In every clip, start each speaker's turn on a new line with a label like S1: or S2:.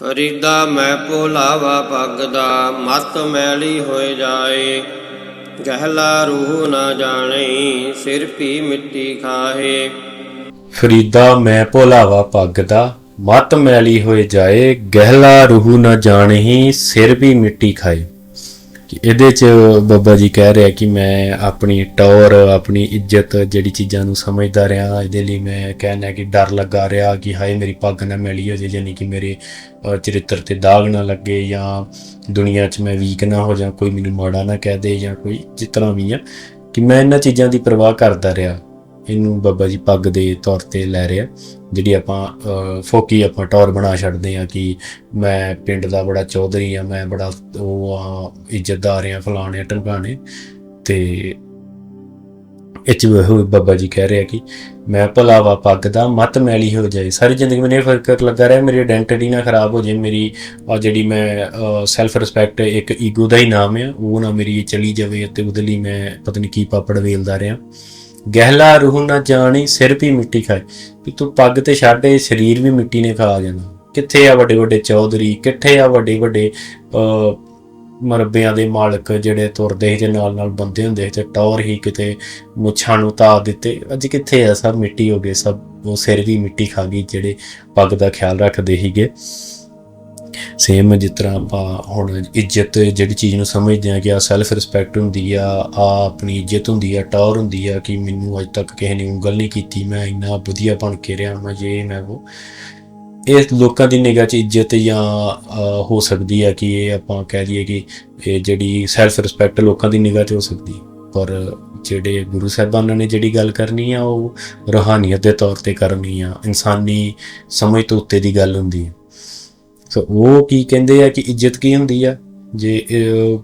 S1: ਫਰੀਦਾ ਮੈਂ ਭੁਲਾਵਾ ਪੱਗ ਦਾ ਮਤ ਮੈਲੀ ਹੋਏ ਜਾਏ। ਗਹਿਲਾ ਰੂਹ ਨਾ ਜਾਣੇ, ਸਿਰ ਭੀ ਮਿੱਟੀ ਖਾਹੇ।
S2: ਫਰੀਦਾ ਮੈਂ ਭੋਲਾਵਾ ਪੱਗ ਦਾ ਮਤ ਮੈਲੀ ਹੋਏ ਜਾਏ, ਗਹਿਲਾ ਰੂਹ ਨਾ ਜਾਣਹੀ ਸਿਰ ਵੀ ਮਿੱਟੀ ਖਾਏ। ਕਿ ਇਹਦੇ ਚ ਬੱਬਾ ਜੀ ਕਹਿ ਰਿਹਾ ਕਿ ਮੈਂ ਆਪਣੀ ਟੌਰ, ਆਪਣੀ ਇੱਜ਼ਤ ਜਿਹੜੀ ਚੀਜ਼ਾਂ ਨੂੰ ਸਮਝਦਾ ਰਿਹਾ, ਇਹਦੇ ਲਈ ਮੈਂ ਕਹਿਣਾ ਕਿ ਡਰ ਲੱਗਾ ਰਿਹਾ ਕਿ ਹਾਏ ਮੇਰੀ ਪੱਗ ਨਾ ਮਿਲੀ ਹੋ ਜੇ ਯਾਨੀ ਕਿ ਮੇਰੇ ਚਰਿੱਤਰ ਤੇ ਦਾਗ ਨਾ ਲੱਗੇ ਜਾਂ ਦੁਨੀਆ 'ਚ ਮੈਂ ਵੀਕ ਨਾ ਹੋ ਜਾਂ ਕੋਈ ਮੈਨੂੰ ਮਾੜਾ ਨਾ ਕਹਿ ਦੇ ਜਾਂ ਕੋਈ ਜਿਸ ਵੀ ਆ, ਕਿ ਮੈਂ ਇਹਨਾਂ ਚੀਜ਼ਾਂ ਦੀ ਪਰਵਾਹ ਕਰਦਾ ਰਿਹਾ। ਇਹਨੂੰ ਬਾਬਾ ਜੀ ਪੱਗ ਦੇ ਤੌਰ ਤੇ ਲੈ ਰਿਹਾ। ਜਿਹੜੀ ਆਪਾਂ ਫੋਕੀ ਆਪਾਂ ਟੌਰ ਬਣਾ ਛੱਡਦੇ ਆ ਕਿ ਮੈਂ ਪਿੰਡ ਦਾ ਬੜਾ ਚੌਧਰੀ ਆ ਮੈਂ ਬੜਾ ਉਹ ਆ, ਇੱਜ਼ਤਦਾਰ ਆ ਫਲਾਣੇ ਟੰਗਾਣੇ ਤੇ ਇਹ ਚ ਉਹ ਬੱਬਾ ਜੀ ਕਹਿ ਰਿਹਾ ਕਿ ਮੈਂ ਭਲਾਵਾ ਪੱਗ ਦਾ ਮਤ ਮੈਲੀ ਹੋ ਜਾਏ। ਸਾਰੀ ਜ਼ਿੰਦਗੀ ਮੈਨੂੰ ਇਹ ਫ਼ਰਕ ਲੱਗਾ ਰਿਹਾ, ਮੇਰੀ ਆਇਡੈਂਟੀਟੀ ਨਾ ਖਰਾਬ ਹੋ ਜਾਏ, ਮੇਰੀ ਆ ਜਿਹੜੀ ਮੈਂ ਸੈਲਫ ਰਿਸਪੈਕਟ ਇੱਕ ਈਗੋ ਦਾ ਹੀ ਨਾਮ ਆ, ਉਹ ਨਾ ਮੇਰੀ ਚਲੀ ਜਾਵੇ ਤੇ ਉਹਦੇ ਲਈ ਮੈਂ ਪਤਨੀ ਕੀ ਪਾਪੜ ਵੇਲਦਾ ਰਿਹਾ। ਗਹਿਲਾ ਰੂਹ ਨਾ ਜਾਣੀ, ਸਿਰ ਵੀ ਮਿੱਟੀ ਖਾਏ ਵੀ ਤੂੰ ਪੱਗ ਤੇ ਛੱਡ, ਇਹ ਸਰੀਰ ਵੀ ਮਿੱਟੀ ਨੇ ਖਾ ਜਾਣਾ। ਕਿੱਥੇ ਆ ਵੱਡੇ ਵੱਡੇ ਚੌਧਰੀ, ਕਿੱਥੇ ਆ ਵੱਡੇ ਵੱਡੇ ਅ ਮਰਬਿਆਂ ਦੇ ਮਾਲਕ ਜਿਹੜੇ ਤੁਰਦੇ ਸੀ ਤੇ ਨਾਲ ਨਾਲ ਬੰਦੇ ਹੁੰਦੇ ਸੀ ਤੇ ਟੌਰ ਹੀ ਕਿਤੇ ਮੁੱਛਾਂ ਨੂੰ ਤਾਰ ਦਿੱਤੇ। ਅੱਜ ਕਿੱਥੇ ਆ ਸਭ ਮਿੱਟੀ ਹੋ ਗਏ, ਸਭ ਉਹ ਸਿਰ ਵੀ ਮਿੱਟੀ ਖਾ ਗਈ ਜਿਹੜੇ ਪੱਗ ਦਾ ਖਿਆਲ ਰੱਖਦੇ ਸੀਗੇ। ਸੇਮ ਜਿਸ ਤਰ੍ਹਾਂ ਆਪਾਂ ਹੁਣ ਇੱਜ਼ਤ ਜਿਹੜੀ ਚੀਜ਼ ਨੂੰ ਸਮਝਦੇ ਆ ਕਿ ਆ ਸੈਲਫ ਰਿਸਪੈਕਟ ਹੁੰਦੀ ਆ ਆ ਆਪਣੀ ਇੱਜ਼ਤ ਹੁੰਦੀ ਆ, ਟੌਰ ਹੁੰਦੀ ਆ ਕਿ ਮੈਨੂੰ ਅੱਜ ਤੱਕ ਕਿਸੇ ਨੇ ਉਂਗਲ ਨਹੀਂ ਕੀਤੀ, ਮੈਂ ਇੰਨਾ ਵਧੀਆ ਬਣ ਕੇ ਰਿਹਾ, ਮੈਂ ਜੇ ਮੈਂ ਉਹ ਇਹ ਲੋਕਾਂ ਦੀ ਨਿਗਾਹ 'ਚ ਇੱਜ਼ਤ ਜਾਂ ਹੋ ਸਕਦੀ ਆ ਕਿ ਇਹ ਆਪਾਂ ਕਹਿ ਲਈਏ ਕਿ ਇਹ ਜਿਹੜੀ ਸੈਲਫ ਰਿਸਪੈਕਟ ਲੋਕਾਂ ਦੀ ਨਿਗਾਹ 'ਚ ਹੋ ਸਕਦੀ। ਪਰ ਜਿਹੜੇ ਗੁਰੂ ਸਾਹਿਬਾਨਾਂ ਨੇ ਜਿਹੜੀ ਗੱਲ ਕਰਨੀ ਆ, ਉਹ ਰੂਹਾਨੀਅਤ ਦੇ ਤੌਰ ਤੇ ਕਰਨੀ ਆ, ਇਨਸਾਨੀ ਸਮਝ ਤੋਂ ਉੱਤੇ ਦੀ ਗੱਲ ਹੁੰਦੀ ਹੈ ਸੋ ਉਹ ਕੀ ਕਹਿੰਦੇ ਆ ਕਿ ਇੱਜ਼ਤ ਕੀ ਹੁੰਦੀ ਆ? ਜੇ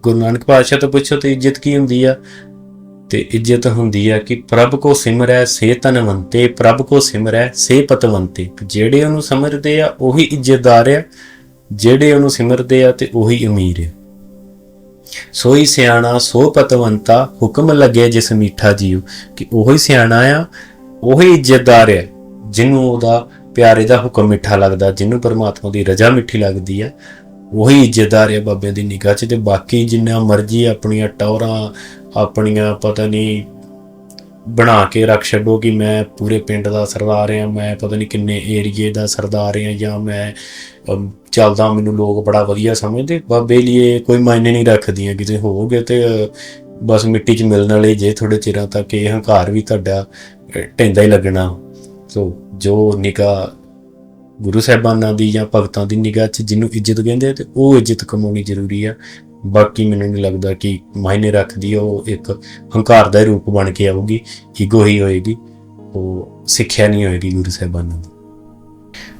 S2: ਗੁਰੂ ਨਾਨਕ ਪਾਤਸ਼ਾਹ ਤੋਂ ਪੁੱਛੋ ਤੇ ਇੱਜ਼ਤ ਕੀ ਹੁੰਦੀ ਆ? ਤੇ ਇੱਜ਼ਤ ਹੁੰਦੀ ਆ ਕਿ ਪ੍ਰਭ ਕੋ ਸਿਮਰੈ ਸੇ ਤਨਵੰਤੇ, ਪ੍ਰਭ ਕੋ ਸਿਮਰੈ ਸੇ ਪਤਵੰਤੇ। ਜਿਹੜੇ ਉਹਨੂੰ ਸਿਮਰਦੇ ਆ, ਉਹੀ ਇੱਜ਼ਤਦਾਰ ਆ। ਜਿਹੜੇ ਉਹਨੂੰ ਸਿਮਰਦੇ ਆ, ਤੇ ਉਹੀ ਅਮੀਰ ਆ। ਸੋਈ ਸਿਆਣਾ, ਸੋ ਪਤਵੰਤਾ, ਹੁਕਮ ਲੱਗੇ ਜਿਸ ਮੀਠਾ ਜੀਵ ਕਿ ਉਹੀ ਸਿਆਣਾ ਆ, ਉਹੀ ਇੱਜ਼ਤਦਾਰ ਆ, ਜਿਹਨੂੰ ਉਹਦਾ ਪਿਆਰੇ ਦਾ ਹੁਕਮ ਮਿੱਠਾ ਲੱਗਦਾ ਜਿਹਨੂੰ ਪਰਮਾਤਮਾ ਦੀ ਰਜ਼ਾ ਮਿੱਠੀ ਲੱਗਦੀ ਆ ਉਹੀ ਇੱਜ਼ਤਦਾਰ ਹੈ ਬਾਬਿਆਂ ਦੀ ਨਿਗਾਹ 'ਚ ਤੇ ਬਾਕੀ ਜਿੰਨਾ ਮਰਜ਼ੀ ਆਪਣੀਆਂ ਟੌਰਾਂ ਆਪਣੀਆਂ ਪਤਾ ਨਹੀਂ ਬਣਾ ਕੇ ਰੱਖ ਛੱਡੋ ਕਿ ਮੈਂ ਪੂਰੇ ਪਿੰਡ ਦਾ ਸਰਦਾਰ ਹਾਂ ਮੈਂ ਪਤਾ ਨਹੀਂ ਕਿੰਨੇ ਏਰੀਏ ਦਾ ਸਰਦਾਰ ਹਾਂ ਜਾਂ ਮੈਂ ਚੱਲਦਾ ਮੈਨੂੰ ਲੋਕ ਬੜਾ ਵਧੀਆ ਸਮਝਦੇ। ਬਾਬੇ ਲਈ ਇਹ ਕੋਈ ਮਾਇਨੇ ਨਹੀਂ ਰੱਖਦੀਆਂ ਕਿਤੇ ਹੋਵੋਗੇ ਤੇ ਅ, ਬਸ ਮਿੱਟੀ 'ਚ ਮਿਲਣ ਵਾਲੇ ਜੇ ਥੋੜੇ ਚਿਰਾਂ ਤੱਕ ਇਹ ਹੰਕਾਰ ਵੀ ਤੁਹਾਡਾ ਅ, ਹੀ ਲੱਗਣਾ। ਸੋ ਜੋ ਨਿਗਾਹ ਗੁਰੂ ਸਾਹਿਬਾਨਾਂ ਦੀ ਜਾਂ ਭਗਤਾਂ ਦੀ ਨਿਗਾਹ 'ਚ ਜਿਹਨੂੰ ਇੱਜ਼ਤ ਕਹਿੰਦੇ ਆ ਤੇ ਉਹ ਇੱਜ਼ਤ ਕਮਾਉਣੀ ਜ਼ਰੂਰੀ ਆ। ਬਾਕੀ ਮੈਨੂੰ ਨਹੀਂ ਲੱਗਦਾ ਕਿ ਮਾਇਨੇ ਰੱਖਦੀ ਉਹ ਇੱਕ ਹੰਕਾਰ ਦਾ ਹੀ ਰੂਪ ਬਣ ਕੇ ਆਊਗੀ ਈਗੋ ਹੀ ਹੋਏਗੀ, ਉਹ ਸਿੱਖਿਆ ਨਹੀਂ ਹੋਏਗੀ ਗੁਰੂ ਸਾਹਿਬਾਨਾਂ ਦੀ।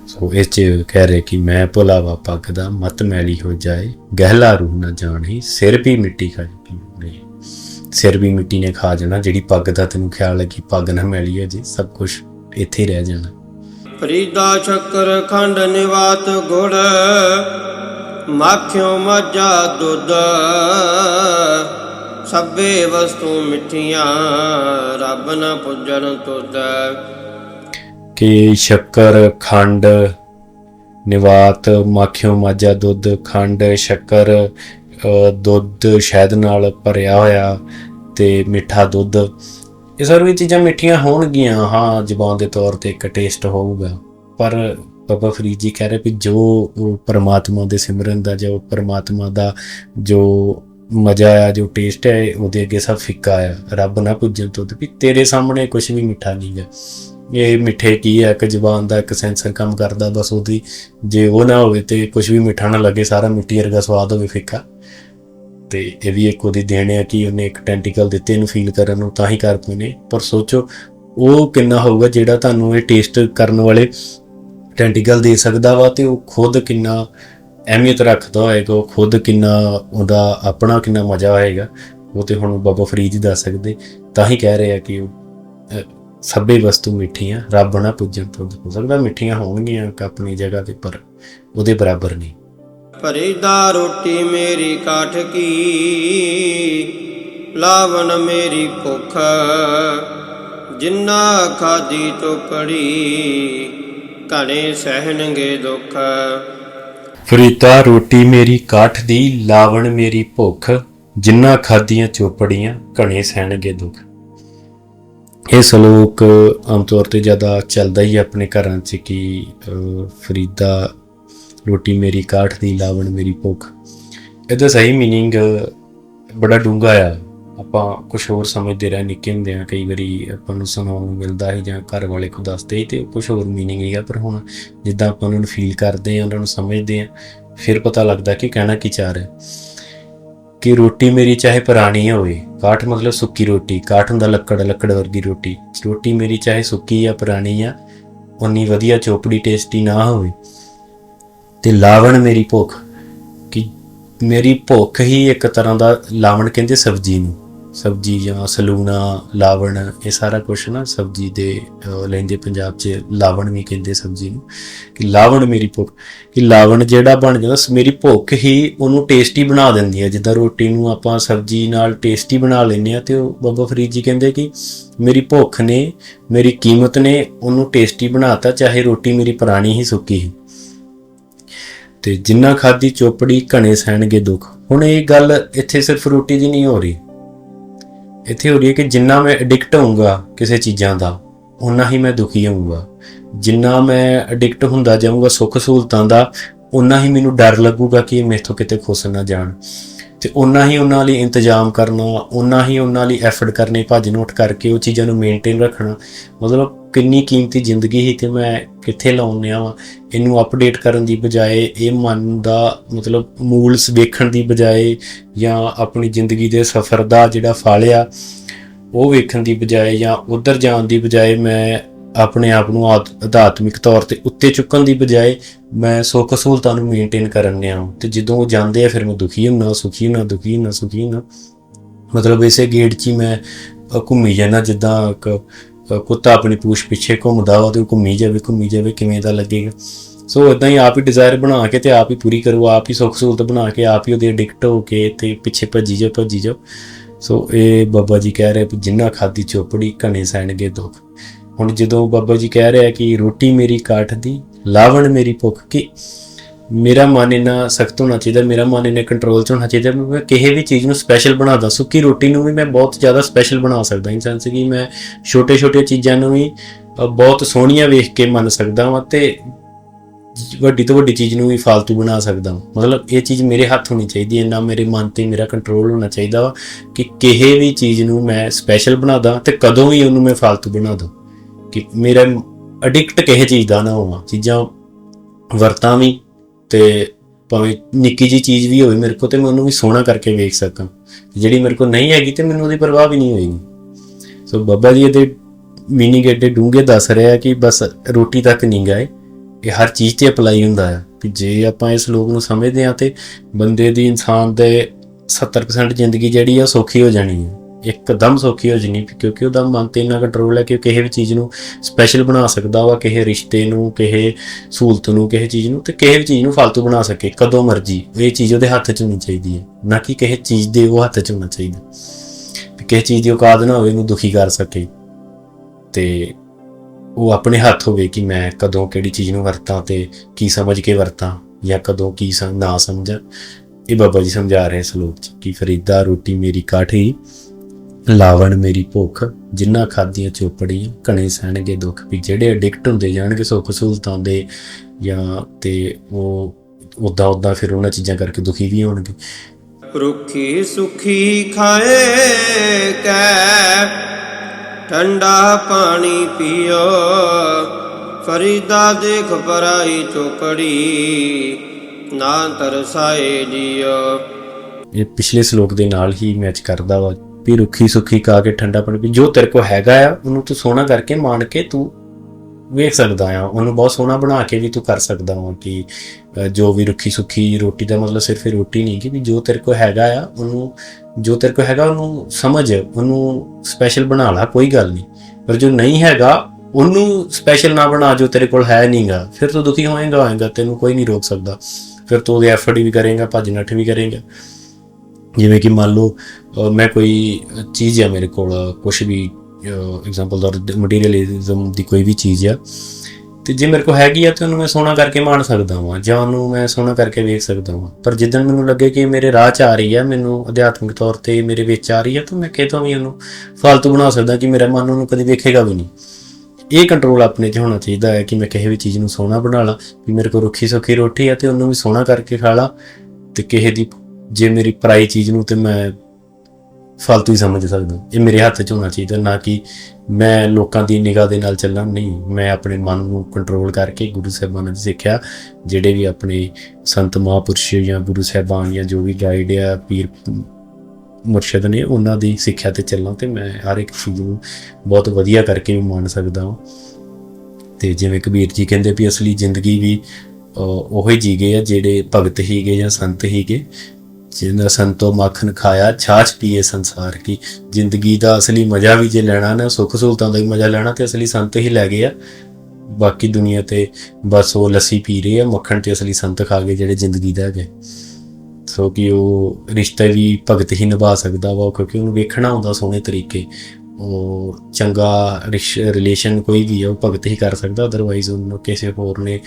S2: ਸੋ ਇਸ ਚ ਕਹਿ ਰਹੇ ਕਿ ਮੈਂ ਭੁਲਾਵਾ ਪੱਗ ਦਾ ਮਤ ਮੈਲੀ ਹੋ ਜਾਏ, ਗਹਿਲਾ ਰੂਹ ਨਾ ਜਾਣੀ, ਸਿਰ ਵੀ ਮਿੱਟੀ ਖਾ ਜਾਏ ਸਿਰ ਵੀ ਮਿੱਟੀ ਨੇ ਖਾ ਜਾਣਾ, ਜਿਹੜੀ ਪੱਗ ਦਾ ਤੈਨੂੰ ਖਿਆਲ ਹੈ ਕਿ ਪੱਗ ਨਾ ਮੈਲੀ ਹੈ ਜੀ ਸਭ ਕੁਝ ਇੱਥੇ ਹੀ ਰਹਿ ਜਾਣਾ।
S1: ਫਰੀਦਾ ਸ਼ੱਕਰ ਖੰਡ ਨਿਵਾਤ ਗੁੜ ਮਾਖਿਓ ਮੱਝਾ ਦੁੱਧ ਸਭੇ ਵਸਤੂ ਮਿੱਠੀਆਂ ਰੱਬ ਨਾ ਪੁੱਜਣ ਤੁਧ।
S2: ਕਿ ਸ਼ੱਕਰ ਖੰਡ ਨਿਵਾਤ ਮਾਖਿਓ ਮਾਜਾ ਦੁੱਧ ਖੰਡ ਸ਼ੱਕਰ ਦੁੱਧ ਸ਼ਹਿਦ ਨਾਲ ਭਰਿਆ ਹੋਇਆ ਤੇ ਮਿੱਠਾ ਦੁੱਧ ਇਹ ਸਾਰੀਆਂ ਚੀਜ਼ਾਂ ਮਿੱਠੀਆਂ ਹੋਣਗੀਆਂ, ਹਾਂ, ਜ਼ੁਬਾਨ ਦੇ ਤੌਰ ਤੇ ਇੱਕ ਟੇਸਟ ਹੋਊਗਾ। ਪਰ ਬਾਬਾ ਫਰੀਦ ਜੀ ਕਹਿ ਰਹੇ ਵੀ ਜੋ ਉਹ ਪਰਮਾਤਮਾ ਦੇ ਸਿਮਰਨ ਦਾ, ਜੋ ਪਰਮਾਤਮਾ ਦਾ ਜੋ ਮਜ਼ਾ ਆ, ਜੋ ਟੇਸਟ ਹੈ ਉਹਦੇ ਅੱਗੇ ਸਭ ਫਿੱਕਾ ਆ। ਰੱਬ ਨਾ ਪੁੱਜਣ ਤੋਂ ਵੀ ਤੇਰੇ ਸਾਹਮਣੇ ਕੁਝ ਵੀ ਮਿੱਠਾ ਨਹੀਂ ਹੈ ਇਹ ਮਿੱਠੇ ਕੀ ਹੈ ਇੱਕ ਜ਼ੁਬਾਨ ਦਾ, ਇੱਕ ਸੈਂਸਰ ਕੰਮ ਕਰਦਾ, ਬਸ ਉਹਦੀ ਜੇ ਉਹ ਨਾ ਹੋਵੇ ਤੇ ਕੁਝ ਵੀ ਮਿੱਠਾ ਨਾ ਲੱਗੇ, ਸਾਰਾ ਮਿੱਟੀ ਵਰਗਾ ਸਵਾਦ ਹੋਵੇ ਫਿੱਕਾ। ਤੇ ਇਹ ਵੀ ਇੱਕ ਉਹਦੀ ਦੇਣ ਹੈ ਕਿ ਉਹਨੇ ਇੱਕ ਟੈਂਟੀਕਲ ਦਿੱਤੇ ਨੂੰ ਫੀਲ ਕਰਨ ਨੂੰ ਤਾਂ ਹੀ ਕਰ ਪਏ ਨੇ। ਪਰ ਸੋਚੋ ਉਹ ਕਿੰਨਾ ਹੋਊਗਾ ਜਿਹੜਾ ਤੁਹਾਨੂੰ ਇਹ ਟੇਸਟ ਕਰਨ ਵਾਲੇ ਟੈਂਟੀਕਲ ਦੇ ਸਕਦਾ ਵਾ ਤੇ ਉਹ ਖੁਦ ਕਿੰਨਾ ਅਹਿਮੀਅਤ ਰੱਖਦਾ ਹੋਏਗਾ ਉਹ ਖੁਦ ਕਿੰਨਾ ਉਹਦਾ ਆਪਣਾ ਕਿੰਨਾ ਮਜ਼ਾ ਹੋਏਗਾ ਉਹ ਤੇ ਹੁਣ ਬਾਬਾ ਫਰੀਦ ਹੀ ਦੱਸ ਸਕਦੇ। ਤਾਂ ਹੀ ਕਹਿ ਰਹੇ ਆ ਕਿ ਉਹ ਅਹ, ਸਭੇ ਵਸਤੂ ਮਿੱਠੀਆਂ ਰੱਬ ਨਾ ਪੁੱਜਣ ਤੋਂ ਹੋ ਸਕਦਾ ਮਿੱਠੀਆਂ ਹੋਣਗੀਆਂ ਆਪਣੀ ਜਗ੍ਹਾ ਤੇ ਪਰ ਉਹਦੇ ਬਰਾਬਰ ਨਹੀਂ।
S1: ਫਰੀਦਾ ਰੋਟੀ ਮੇਰੀ ਕਾਠ ਕੀ ਲਾਵਨ ਮੇਰੀ ਭੁੱਖ, ਜਿੰਨਾ ਖਾਦੀ ਟੋਕੜੀ, ਘਣੇ ਸਹਿਣਗੇ ਦੁੱਖ।
S2: ਫਰੀਦਾ ਰੋਟੀ ਮੇਰੀ ਕਾਠ ਦੀ, ਲਾਵਣ ਮੇਰੀ ਭੁੱਖ, ਜਿੰਨਾ ਖਾਦੀਆਂ ਚੋਪੜੀਆਂ, ਘਣੇ ਸਹਿਣਗੇ ਦੁੱਖ। ਇਹ ਸਲੋਕ ਆਮ ਤੌਰ ਤੇ ਜ਼ਿਆਦਾ ਚੱਲਦਾ ਹੀ ਹੈ ਆਪਣੇ ਘਰਾਂ 'ਚ ਕਿ ਫਰੀਦਾ ਰੋਟੀ ਮੇਰੀ ਕਾਠ ਦੀ, ਲਾਵਣ ਮੇਰੀ ਭੁੱਖ। ਇਹਦਾ ਸਹੀ ਮੀਨਿੰਗ ਬੜਾ ਡੂੰਘਾ ਆ। ਆਪਾਂ ਕੁਝ ਹੋਰ ਸਮਝਦੇ ਰਹੇ, ਨਿੱਕੇ ਹੁੰਦੇ ਆ, ਕਈ ਵਾਰੀ ਆਪਾਂ ਨੂੰ ਸੁਣਾਉਣ ਨੂੰ ਮਿਲਦਾ ਹੈ ਜਾਂ ਘਰ ਵਾਲੇ ਕੋ ਦੱਸਦੇ ਸੀ ਤੇ ਕੁਝ ਹੋਰ ਮੀਨਿੰਗ ਹੈਗਾ। ਪਰ ਹੁਣ ਜਿੱਦਾਂ ਆਪਾਂ ਉਹਨਾਂ ਨੂੰ ਫੀਲ ਕਰਦੇ ਆ ਉਹਨਾਂ ਨੂੰ ਸਮਝਦੇ ਆ ਫਿਰ ਪਤਾ ਲੱਗਦਾ ਕਿ ਕਹਿਣਾ ਕੀ ਚਾਹ ਰਿਹਾ। ਕਿ ਰੋਟੀ ਮੇਰੀ ਚਾਹੇ ਪੁਰਾਣੀ ਹੋਵੇ, ਕਾਠ ਮਤਲਬ ਸੁੱਕੀ ਰੋਟੀ, ਕਾਠ ਹੁੰਦਾ ਲੱਕੜ ਲੱਕੜ ਵਰਗੀ ਰੋਟੀ। ਰੋਟੀ ਮੇਰੀ ਚਾਹੇ ਸੁੱਕੀ ਆ ਪੁਰਾਣੀ ਆ ਉਨੀ ਵਧੀਆ, ਚੋਪੜੀ, ਟੇਸਟੀ ਨਾ ਹੋਵੇ। ਤੇ ਲਾਵਣ ਮੇਰੀ ਭੁੱਖ, ਕਿ ਮੇਰੀ ਭੁੱਖ ਹੀ ਇੱਕ ਤਰ੍ਹਾਂ ਦਾ ਲਾਵਣ ਕਹਿੰਦੇ ਸਬਜ਼ੀ ਨੂੰ। ਸਬਜ਼ੀ ਜਾਂ ਸਲੂਣਾ, ਲਾਵਣ, ਇਹ ਸਾਰਾ ਕੁਝ ਨਾ ਸਬਜ਼ੀ ਦੇ ਲੈਂਦੇ ਪੰਜਾਬ 'ਚ ਲਾਵਣ ਵੀ ਕਹਿੰਦੇ ਸਬਜ਼ੀ ਨੂੰ, ਕਿ ਲਾਵਣ ਮੇਰੀ ਭੁੱਖ, ਕਿ ਲਾਵਣ ਜਿਹੜਾ ਬਣ ਜਾਂਦਾ ਸ- ਮੇਰੀ ਭੁੱਖ ਹੀ ਉਹਨੂੰ ਟੇਸਟੀ ਬਣਾ ਦਿੰਦੀ ਹੈ। ਜਿੱਦਾਂ ਰੋਟੀ ਨੂੰ ਆਪਾਂ ਸਬਜ਼ੀ ਨਾਲ ਟੇਸਟੀ ਬਣਾ ਲੈਂਦੇ ਆ ਤੇ ਉਹ ਬਾਬਾ ਫਰੀਦ ਜੀ ਕਹਿੰਦੇ ਕਿ ਮੇਰੀ ਭੁੱਖ ਨੇ, ਮੇਰੀ ਕੀਮਤ ਨੇ ਉਹਨੂੰ ਟੇਸਟੀ ਬਣਾਤਾ, ਚਾਹੇ ਰੋਟੀ ਮੇਰੀ ਪੁਰਾਣੀ ਹੀ ਸੁੱਕੀ ਹੀ। ਤੇ ਜਿੰਨਾ ਖਾਦੀ ਚੋਪੜੀ ਘਣੇ ਸਹਿਣਗੇ ਦੁੱਖ। ਹੁਣ ਇਹ ਗੱਲ ਇੱਥੇ ਸਿਰਫ ਰੋਟੀ ਦੀ ਨਹੀਂ ਹੋ ਰਹੀ। ਇੱਥੇ ਹੋ ਰਹੀ ਹੈ ਕਿ ਜਿੰਨਾ ਮੈਂ ਐਡਿਕਟ ਹੋਊਂਗਾ ਕਿਸੇ ਚੀਜ਼ਾਂ ਦਾ ਉਨਾ ਹੀ ਮੈਂ ਦੁਖੀ ਹੋਊਂਗਾ। ਜਿੰਨਾ ਮੈਂ ਐਡਿਕਟ ਹੁੰਦਾ ਜਾਊਂਗਾ ਸੁੱਖ ਸਹੂਲਤਾਂ ਦਾ ਉਨਾ ਹੀ ਮੈਨੂੰ ਡਰ ਲੱਗੂਗਾ ਕਿ ਇਹ ਮੇਥੋਂ ਕਿਤੇ ਖੁੱਸ ਨਾ ਜਾਣ। ਤੇ ਉਨਾ ਹੀ ਉਹਨਾਂ ਲਈ ਇੰਤਜ਼ਾਮ ਕਰਨਾ ਉਨਾ ਹੀ ਉਹਨਾਂ ਲਈ ਐਫਰਟ ਕਰਨੇ, ਭੱਜ ਨੋਟ ਕਰਕੇ ਉਹ ਚੀਜ਼ਾਂ ਨੂੰ ਮੇਨਟੇਨ ਰੱਖਣਾ। ਮਤਲਬ ਕਿੰਨੀ ਕੀਮਤੀ ਜ਼ਿੰਦਗੀ ਹੀ ਤੇ ਮੈਂ ਕਿੱਥੇ ਲਾਉਣਿਆ ਵਾ। ਇਹਨੂੰ ਅਪਡੇਟ ਕਰਨ ਦੀ ਬਜਾਏ ਇਹ ਮਨ ਦਾ ਮਤਲਬ ਮੂਲਸ ਵੇਖਣ ਦੀ ਬਜਾਏ ਜਾਂ ਆਪਣੀ ਜ਼ਿੰਦਗੀ ਦੇ ਸਫ਼ਰ ਦਾ ਜਿਹੜਾ ਫਲ ਆ ਉਹ ਵੇਖਣ ਦੀ ਬਜਾਏ ਜਾਂ ਉਧਰ ਜਾਣ ਦੀ ਬਜਾਏ ਮੈਂ ਆਪਣੇ ਆਪ ਨੂੰ ਆਧ- ਅਧਾਤਮਿਕ ਤੌਰ ਤੇ ਉੱਤੇ ਚੁੱਕਣ ਦੀ ਬਜਾਏ ਮੈਂ ਸੁੱਖ ਸਹੂਲਤਾਂ ਨੂੰ ਮੇਨਟੇਨ ਕਰਨ ਲਿਆ ਤੇ ਜਦੋਂ ਉਹ ਜਾਂਦੇ ਆ, ਫਿਰ ਮੈਂ ਦੁਖੀ ਹੁੰਨਾ ਸੁਖੀ ਹੁੰਨਾ ਦੁਖੀ ਹੁੰਨਾ ਸੁਖੀ ਹੁੰਨਾ ਮਤਲਬ ਇਸੇ ਗੇਟ 'ਚ ਹੀ ਮੈਂ ਘੁੰਮੀ ਜਾਂਦਾ, ਜਿੱਦਾਂ ਇੱਕ ਕੁੱਤਾ ਆਪਣੀ ਪੂਛ ਪਿੱਛੇ ਘੁੰਮਦਾ ਵਾ ਤੇ ਉਹ ਘੁੰਮੀ ਜਾਵੇ ਘੁੰਮੀ ਜਾਵੇ, ਕਿਵੇਂ ਦਾ ਲੱਗੇਗਾ। ਸੋ ਇਦਾਂ ਹੀ ਆਪ ਹੀ ਡਿਜ਼ਾਇਰ ਬਣਾ ਕੇ ਤੇ ਆਪ ਹੀ ਪੂਰੀ ਕਰੋ, ਆਪ ਹੀ ਸੁੱਖ ਸਹੂਲਤ ਬਣਾ ਕੇ ਆਪ ਹੀ ਉਹਦੇ ਐਡਿਕਟ ਹੋ ਕੇ ਤੇ ਪਿੱਛੇ ਭੱਜੀ ਜਾਓ ਭੱਜੀ ਜਾਓ। ਸੋ ਇਹ ਬਾਬਾ ਜੀ ਕਹਿ ਰਹੇ ਵੀ ਜਿੰਨਾ ਖਾਦੀ ਚੋਪੜੀ ਘਣੇ ਸੈਣਗੇ ਦੁੱਖ। ਹੁਣ ਜਦੋਂ ਬਾਬਾ ਜੀ ਕਹਿ ਰਿਹਾ ਕਿ ਰੋਟੀ ਮੇਰੀ ਕਾਠ ਦੀ, ਲਾਵਣ ਮੇਰੀ ਭੁੱਖ ਕੀ? ਮੇਰਾ ਮਨ ਇਨਾ ਸਖਤ ਹੋਣਾ ਚਾਹੀਦਾ, ਮੇਰਾ ਮਨ ਇਨਾ ਕੰਟਰੋਲ ਚ ਹੋਣਾ ਚਾਹੀਦਾ, ਮੈਂ ਕਿਸੇ ਵੀ ਚੀਜ਼ ਨੂੰ ਸਪੈਸ਼ਲ ਬਣਾਦਾ ਸੁੱਕੀ ਰੋਟੀ ਨੂੰ ਵੀ ਮੈਂ ਬਹੁਤ ਜ਼ਿਆਦਾ ਸਪੈਸ਼ਲ ਬਣਾ ਸਕਦਾ ਇਨ ਸੈਂਸ ਕਿ ਮੈਂ ਛੋਟੇ ਛੋਟੇ ਚੀਜ਼ਾਂ ਨੂੰ ਵੀ ਬਹੁਤ ਸੋਹਣੀਆਂ ਵੇਖ ਕੇ ਮੰਨ ਸਕਦਾ ਹਾਂ ਤੇ ਵੱਡੀ ਤੋਂ ਵੱਡੀ ਚੀਜ਼ ਨੂੰ ਵੀ ਫालतू ਬਣਾ ਸਕਦਾ ਮਤਲਬ ਇਹ ਚੀਜ਼ ਮੇਰੇ ਹੱਥ ਹੋਣੀ ਚਾਹੀਦੀ ਹੈ ਨਾ ਮੇਰੇ ਮਨ ਤੇ ਮੇਰਾ ਕੰਟਰੋਲ ਹੋਣਾ ਚਾਹੀਦਾ ਵਾ ਕਿ ਕਿਸੇ ਵੀ ਚੀਜ਼ ਨੂੰ ਮੈਂ ਸਪੈਸ਼ਲ ਬਣਾਦਾ ਤੇ ਕਦੋਂ ਵੀ ਉਹਨੂੰ ਮੈਂ ਫालतू ਬਣਾਦਾ ਕਿ ਮੇਰਾ ਅਡਿਕਟ ਕਿਸੇ ਚੀਜ਼ ਦਾ ਨਾ ਹੋਵਾਂ, ਚੀਜ਼ਾਂ ਵਰਤਾਂ ਵੀ ਤੇ ਭਾਵੇਂ ਨਿੱਕੀ ਜੀ ਚੀਜ਼ ਵੀ ਹੋਵੇ, ਮੇਰੇ ਕੋਲ ਤੇ ਮੈਂ ਉਹਨੂੰ ਵੀ ਸੋਹਣਾ ਕਰਕੇ ਵੇਖ ਸਕਾਂ। ਜਿਹੜੀ ਮੇਰੇ ਕੋਲ ਨਹੀਂ ਹੈਗੀ ਤੇ ਮੈਨੂੰ ਉਹਦੀ ਪਰਵਾਹ ਵੀ ਨਹੀਂ ਹੋਏਗੀ ਸੋ ਬਾਬਾ ਜੀ ਇਹਦੇ ਮੀਨਿੰਗ ਏਡੇ ਡੂੰਘੇ ਦੱਸ ਰਿਹਾ ਕਿ ਬਸ ਰੋਟੀ ਤੱਕ ਨਹੀਂ ਗਾਏ। ਇਹ ਹਰ ਚੀਜ਼ ਤੇ ਅਪਲਾਈ ਹੁੰਦਾ ਹੈ ਕਿ ਜੇ ਆਪਾਂ ਇਸ ਲੋਕ ਨੂੰ ਸਮਝਦੇ ਹਾਂ ਤੇ ਬੰਦੇ ਦੀ ਇਨਸਾਨ ਦੇ 70% ਜ਼ਿੰਦਗੀ ਜਿਹੜੀ ਆ ਉਹ ਸੌਖੀ ਹੋ ਜਾਣੀ ਹੈ ਇੱਕਦਮ ਸੌਖੀ ਹੋ ਜਾਣੀ ਕਿਉਂਕਿ ਉਹਦਾ ਮਨ ਤੇ ਇੰਨਾ ਕੰਟਰੋਲ ਹੈ ਕਿ ਉਹ ਕਿਸੇ ਵੀ ਚੀਜ਼ ਨੂੰ ਸਪੈਸ਼ਲ ਬਣਾ ਸਕਦਾ ਵਾ, ਕਿਸੇ ਰਿਸ਼ਤੇ ਨੂੰ, ਕਿਸੇ ਸਹੂਲਤ ਨੂੰ, ਕਿਸੇ ਚੀਜ਼ ਨੂੰ, ਤੇ ਕਿਸੇ ਵੀ ਚੀਜ਼ ਨੂੰ ਫालतू ਬਣਾ ਸਕੇ, ਕਦੋਂ ਮਰਜ਼ੀ। ਇਹ ਚੀਜ਼ ਉਹਦੇ ਹੱਥ 'ਚ ਹੋਣੀ ਚਾਹੀਦੀ ਹੈ, ਨਾ ਕਿ ਕਿਸੇ ਚੀਜ਼ ਦੇ ਉਹ ਹੱਥ 'ਚ ਹੋਣਾ ਚਾਹੀਦਾ। ਕਿਸੇ ਚੀਜ਼ ਦੀ ਔਕਾਤ ਨਾ ਹੋਵੇ, ਉਹਨੂੰ ਦੁਖੀ ਕਰ ਸਕੇ। ਤੇ ਉਹ ਆਪਣੇ ਹੱਥ ਹੋਵੇ ਕਿ ਮੈਂ ਕਦੋਂ ਕਿਹੜੀ ਚੀਜ਼ ਨੂੰ ਵਰਤਾਂ ਤੇ ਕੀ ਸਮਝ ਕੇ ਵਰਤਾਂ, ਜਾਂ ਕਦੋਂ ਕੀ ਸਮ- ਨਾ ਸਮਝਾਂ। ਇਹ ਬਾਬਾ ਜੀ ਸਮਝਾ ਰਹੇ ਸਲੋਕ ਚ ਕਿ ਫਰੀਦਾ ਰੋਟੀ ਮੇਰੀ ਕਾਠੀ ਲਾਵਣ ਮੇਰੀ ਭੁੱਖ ਜਿੰਨਾ ਖਾਦੀਆਂ ਚੋਪੜੀਆਂ ਘਣੇ ਸਹਿਣਗੇ ਦੁੱਖ। ਵੀ ਜਿਹੜੇ ਐਡਿਕਟ ਹੁੰਦੇ ਜਾਣਗੇ ਸੁੱਖ ਸਹੂਲਤਾਂ ਦੇ ਜਾਂ ਤੇ ਉਹ ਉਦਾਂ ਉਦਾਂ ਫਿਰ ਉਹਨਾਂ ਚੀਜ਼ਾਂ ਕਰਕੇ ਦੁਖੀ ਵੀ ਹੋਣਗੇ।
S1: ਰੁੱਖੀ ਸੁਖੀ ਖਾਏ ਕੈ ਠੰਡਾ ਪਾਣੀ ਪੀਓ ਫਰੀਦਾ ਦੇਖ ਪਰਾਈ ਚੋਕੜੀ ਨਾ ਤਰਸਾਏ ਜੀਓ।
S2: ਇਹ ਪਿਛਲੇ ਸ਼ਲੋਕ ਦੇ ਨਾਲ ਹੀ ਮੈਚ ਕਰਦਾ ਵਾ। ਵੀ ਰੁੱਖੀ ਸੁੱਖੀ ਕਾ ਕੇ ਠੰਡਾ ਪਾਣੀ ਪੀ ਜੋ ਤੇਰੇ ਕੋ ਹੈਗਾ ਆ, ਉਹਨੂੰ ਤੂੰ ਸੋਹਣਾ ਕਰਕੇ ਮਾਣ ਕੇ ਤੂੰ ਵੇਖ ਸਕਦਾ ਆ। ਉਹਨੂੰ ਬਹੁਤ ਸੋਹਣਾ ਬਣਾ ਕੇ ਵੀ ਤੂੰ ਕਰ ਸਕਦਾ ਹਾਂ ਕਿ ਜੋ ਵੀ ਰੁੱਖੀ ਸੁੱਖੀ ਰੋਟੀ ਦਾ ਮਤਲਬ ਸਿਰਫ ਰੋਟੀ ਨਹੀਂ ਕਿ ਵੀ ਜੋ ਤੇਰੇ ਕੋ ਹੈਗਾ ਆ, ਉਹਨੂੰ ਜੋ ਤੇਰੇ ਕੋ ਹੈਗਾ, ਉਹਨੂੰ ਸਮਝ, ਉਹਨੂੰ ਸਪੈਸ਼ਲ ਬਣਾ ਲਾ, ਕੋਈ ਗੱਲ ਨਹੀਂ। ਪਰ ਜੋ ਨਹੀਂ ਹੈਗਾ, ਉਹਨੂੰ ਸਪੈਸ਼ਲ ਨਾ ਬਣਾ ਜੋ ਤੇਰੇ ਕੋਲ ਹੈ ਨਹੀਂਗਾ ਫਿਰ ਤੂੰ ਦੁਖੀ ਹੋਏਗਾ ਹੋਏਗਾ, ਤੈਨੂੰ ਕੋਈ ਨਹੀਂ ਰੋਕ ਸਕਦਾ। ਫਿਰ ਤੂੰ ਉਹਦੇ ਐਫਰਟ ਵੀ ਕਰੇਗਾ ਭੱਜ ਨੱਠ ਵੀ ਕਰੇਗਾ। ਜਿਵੇਂ ਕਿ ਮੰਨ ਲਓ ਮੈਂ ਕੋਈ ਚੀਜ਼ ਆ ਮੇਰੇ ਕੋਲ ਕੁਝ ਵੀ ਐਗਜ਼ਾਮਪਲ ਦਾ ਮਟੀਰੀਅਲਿਜ਼ਮ ਦੀ ਕੋਈ ਵੀ ਚੀਜ਼ ਆ, ਤੇ ਜੇ ਮੇਰੇ ਕੋਲ ਹੈਗੀ ਆ ਤੇ ਉਹਨੂੰ ਮੈਂ ਸੋਹਣਾ ਕਰਕੇ ਮਾਣ ਸਕਦਾ ਹਾਂ ਜਾਂ ਉਹਨੂੰ ਮੈਂ ਸੋਹਣਾ ਕਰਕੇ ਵੇਖ ਸਕਦਾ ਹਾਂ ਪਰ ਜਿੱਦਣ ਮੈਨੂੰ ਲੱਗੇ ਕਿ ਮੇਰੇ ਰਾਹ 'ਚ ਆ ਰਹੀ ਆ, ਮੈਨੂੰ ਅਧਿਆਤਮਿਕ ਤੌਰ ਤੇ ਮੇਰੇ ਵਿੱਚ ਆ ਰਹੀ ਆ, ਤਾਂ ਮੈਂ ਕਿਤੋਂ ਵੀ ਉਹਨੂੰ ਫालतू ਬਣਾ ਸਕਦਾ ਕਿ ਮੇਰਾ ਮਨ ਉਹਨੂੰ ਕਦੇ ਵੇਖੇਗਾ ਵੀ ਨਹੀਂ। ਇਹ ਕੰਟਰੋਲ ਆਪਣੇ 'ਚ ਹੋਣਾ ਚਾਹੀਦਾ ਹੈ ਕਿ ਮੈਂ ਕਿਸੇ ਵੀ ਚੀਜ਼ ਨੂੰ ਸੋਹਣਾ ਬਣਾ ਲਾਂ, ਵੀ ਮੇਰੇ ਕੋਲ ਰੁੱਖੀ ਸੁੱਖੀ ਰੋਟੀ ਆ ਤੇ ਉਹਨੂੰ ਵੀ ਸੋਹਣਾ ਕਰਕੇ ਖਾ ਲਾਂ, ਤੇ ਕਿਸੇ ਦੀ ਜੇ ਮੇਰੀ ਪਰਾਈ ਚੀਜ਼ ਨੂੰ ਤੇ ਮੈਂ ਫालतू ਹੀ ਸਮਝ ਸਕਦਾ। ਇਹ ਮੇਰੇ ਹੱਥ 'ਚ ਹੋਣਾ ਚਾਹੀਦਾ ਨਾ ਕਿ ਮੈਂ ਲੋਕਾਂ ਦੀ ਨਿਗਾਹ ਦੇ ਨਾਲ ਚੱਲਾਂ। ਨਹੀਂ ਮੈਂ ਆਪਣੇ ਮਨ ਨੂੰ ਕੰਟਰੋਲ ਕਰਕੇ ਗੁਰੂ ਸਾਹਿਬਾਨ ਦੀ ਸਿੱਖਿਆ ਜਿਹੜੇ ਵੀ ਆਪਣੇ ਸੰਤ ਮਹਾਂਪੁਰਸ਼ ਜਾਂ ਗੁਰੂ ਸਾਹਿਬਾਨ ਜਾਂ ਜੋ ਵੀ ਗਾਈਡ ਆ ਪੀਰ ਮੁਰਸ਼ਦ ਨੇ ਉਹਨਾਂ ਦੀ ਸਿੱਖਿਆ ਤੇ ਚੱਲਾਂ ਤੇ ਮੈਂ ਹਰ ਇੱਕ ਚੀਜ਼ ਨੂੰ ਬਹੁਤ ਵਧੀਆ ਕਰਕੇ ਵੀ ਮੰਨ ਸਕਦਾ ਹਾਂ। ਤੇ ਜਿਵੇਂ ਕਬੀਰ ਜੀ ਕਹਿੰਦੇ ਵੀ ਅਸਲੀ ਜ਼ਿੰਦਗੀ ਵੀ ਅਹ, ਉਹੀ ਜੀ ਗਏ ਆ ਜਿਹੜੇ ਭਗਤ ਹੀਗੇ ਜਾਂ ਸੰਤ ਹੀਗੇ ਜਿਨ੍ਹਾਂ ਸੰਤੋ ਮੱਖਣ ਖਾਇਆ, ਛਾਛ ਪੀਏ ਸੰਸਾਰ ਕੀ। ਜ਼ਿੰਦਗੀ ਦਾ ਅਸਲੀ ਮਜ਼ਾ ਵੀ ਜੇ ਲੈਣਾ ਨਾ, ਸੁੱਖ ਸਹੂਲਤਾਂ ਦਾ ਵੀ ਮਜ਼ਾ ਲੈਣਾ, ਤੇ ਅਸਲੀ ਸੰਤ ਹੀ ਲੈ ਗਏ ਆ। ਬਾਕੀ ਦੁਨੀਆ ਤੇ ਬਸ ਉਹ ਲੱਸੀ ਪੀ ਰਹੇ ਆ, ਮੱਖਣ ਤੇ ਅਸਲੀ ਸੰਤ ਖਾ ਗਏ ਜਿਹੜੇ ਜ਼ਿੰਦਗੀ ਦਾ ਹੈਗੇ। ਸੋ ਕਿ ਉਹ ਰਿਸ਼ਤੇ ਵੀ ਭਗਤ ਹੀ ਨਿਭਾ ਸਕਦਾ ਵਾ ਕਿਉਂਕਿ ਉਹਨੂੰ ਵੇਖਣਾ ਹੁੰਦਾ ਸੋਹਣੇ ਤਰੀਕੇ। ਉਹ ਚੰਗਾ ਰਿਲੇਸ਼ਨ ਕੋਈ ਵੀ ਹੈ ਉਹ ਭਗਤ ਹੀ ਕਰ ਸਕਦਾ ਅਦਰਵਾਈਜ਼ ਉਹਨੂੰ ਕਿਸੇ ਹੋਰ ਨੇ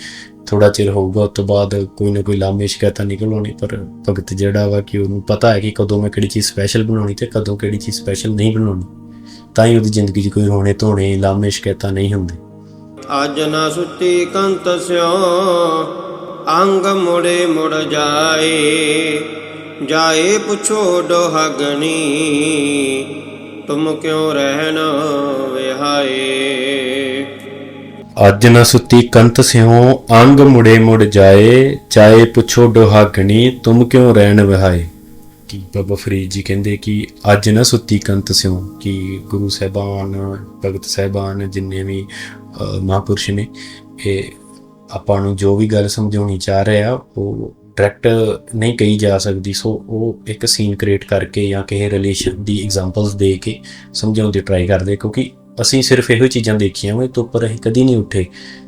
S2: ਥੋੜਾ ਚਿਰ ਹੋਊਗਾ, ਉਸ ਤੋਂ ਬਾਅਦ ਕੋਈ ਨਾ ਕੋਈ ਲਾਮੇ ਸ਼ਿਕਾਇਤਾਂ ਨਿਕਲ ਆਉਣੀ ਪਰ ਭਗਤ ਜਿਹੜਾ ਵਾ ਕਿ ਉਹਨੂੰ ਪਤਾ ਹੈ ਕਿ ਕਦੋਂ ਮੈਂ ਕਿਹੜੀ ਚੀਜ਼ ਸਪੈਸ਼ਲ ਬਣਾਉਣੀ ਤੇ ਕਦੋਂ ਕਿਹੜੀ ਚੀਜ਼ ਸਪੈਸ਼ਲ ਨਹੀਂ ਬਣਾਉਣੀ, ਤਾਂ ਹੀ ਉਹਦੀ ਜ਼ਿੰਦਗੀ 'ਚ ਕੋਈ ਰੋਣੇ ਧੋਣੇ, ਲਾਮੇ ਸ਼ਿਕਾਇਤਾਂ ਨਹੀਂ ਹੁੰਦੇ।
S1: ਅਜ ਨ ਸੁਤੀ ਕੰਤ ਸਿਓ, ਅੰਗ ਮੁੜੇ ਮੁੜ ਜਾਏ ਜਾਏ ਪੁੱਛੋ ਡੋਹਗਣੀ। ਤੁਮ ਕਿਉ ਰਹਿਣ ਵਿਹਾਏ?
S2: ਅੱਜ ਨਾ ਸੁੱਤੀ ਕੰਤ ਸਿਓ ਅੰਗ ਮੁੜੇ ਮੁੜ ਜਾਏ ਚਾਹੇ ਪੁੱਛੋ ਡੋਹਾਗਣੀ ਤੁਮ ਕਿਉਂ ਰਹਿਣ ਵਹਾਏ? ਕਿ ਬਾਬਾ ਫਰੀਦ ਜੀ ਕਹਿੰਦੇ ਕਿ ਅੱਜ ਨਾ ਸੁੱਤੀ ਕੰਤ ਸਿਓ ਕਿ ਗੁਰੂ ਸਾਹਿਬਾਨ ਭਗਤ ਸਾਹਿਬਾਨ ਜਿੰਨੇ ਵੀ ਅਹ, ਮਹਾਂਪੁਰਸ਼ ਨੇ ਇਹ ਆਪਾਂ ਨੂੰ ਜੋ ਵੀ ਗੱਲ ਸਮਝਾਉਣੀ ਚਾਹ ਰਿਹਾ ਉਹ ਡਾਇਰੈਕਟ ਨਹੀਂ ਕਹੀ ਜਾ ਸਕਦੀ, ਸੋ ਉਹ ਇੱਕ ਸੀਨ ਕ੍ਰੀਏਟ ਕਰਕੇ ਜਾਂ ਕਿਸੇ ਰਿਲੇਸ਼ਨ ਦੀ ਐਗਜ਼ਾਮਪਲਸ ਦੇ ਕੇ ਸਮਝਾਉਣ ਦੀ ਟਰਾਈ ਕਰਦੇ, ਕਿਉਂਕਿ ਅਸੀਂ ਸਿਰਫ ਇਹੋ ਹੀ ਚੀਜ਼ਾਂ ਦੇਖੀਆਂ ਵੇ ਤੋਂ ਉੱਪਰ ਅਸੀਂ ਕਦੀ ਨਹੀਂ ਉੱਠੇ।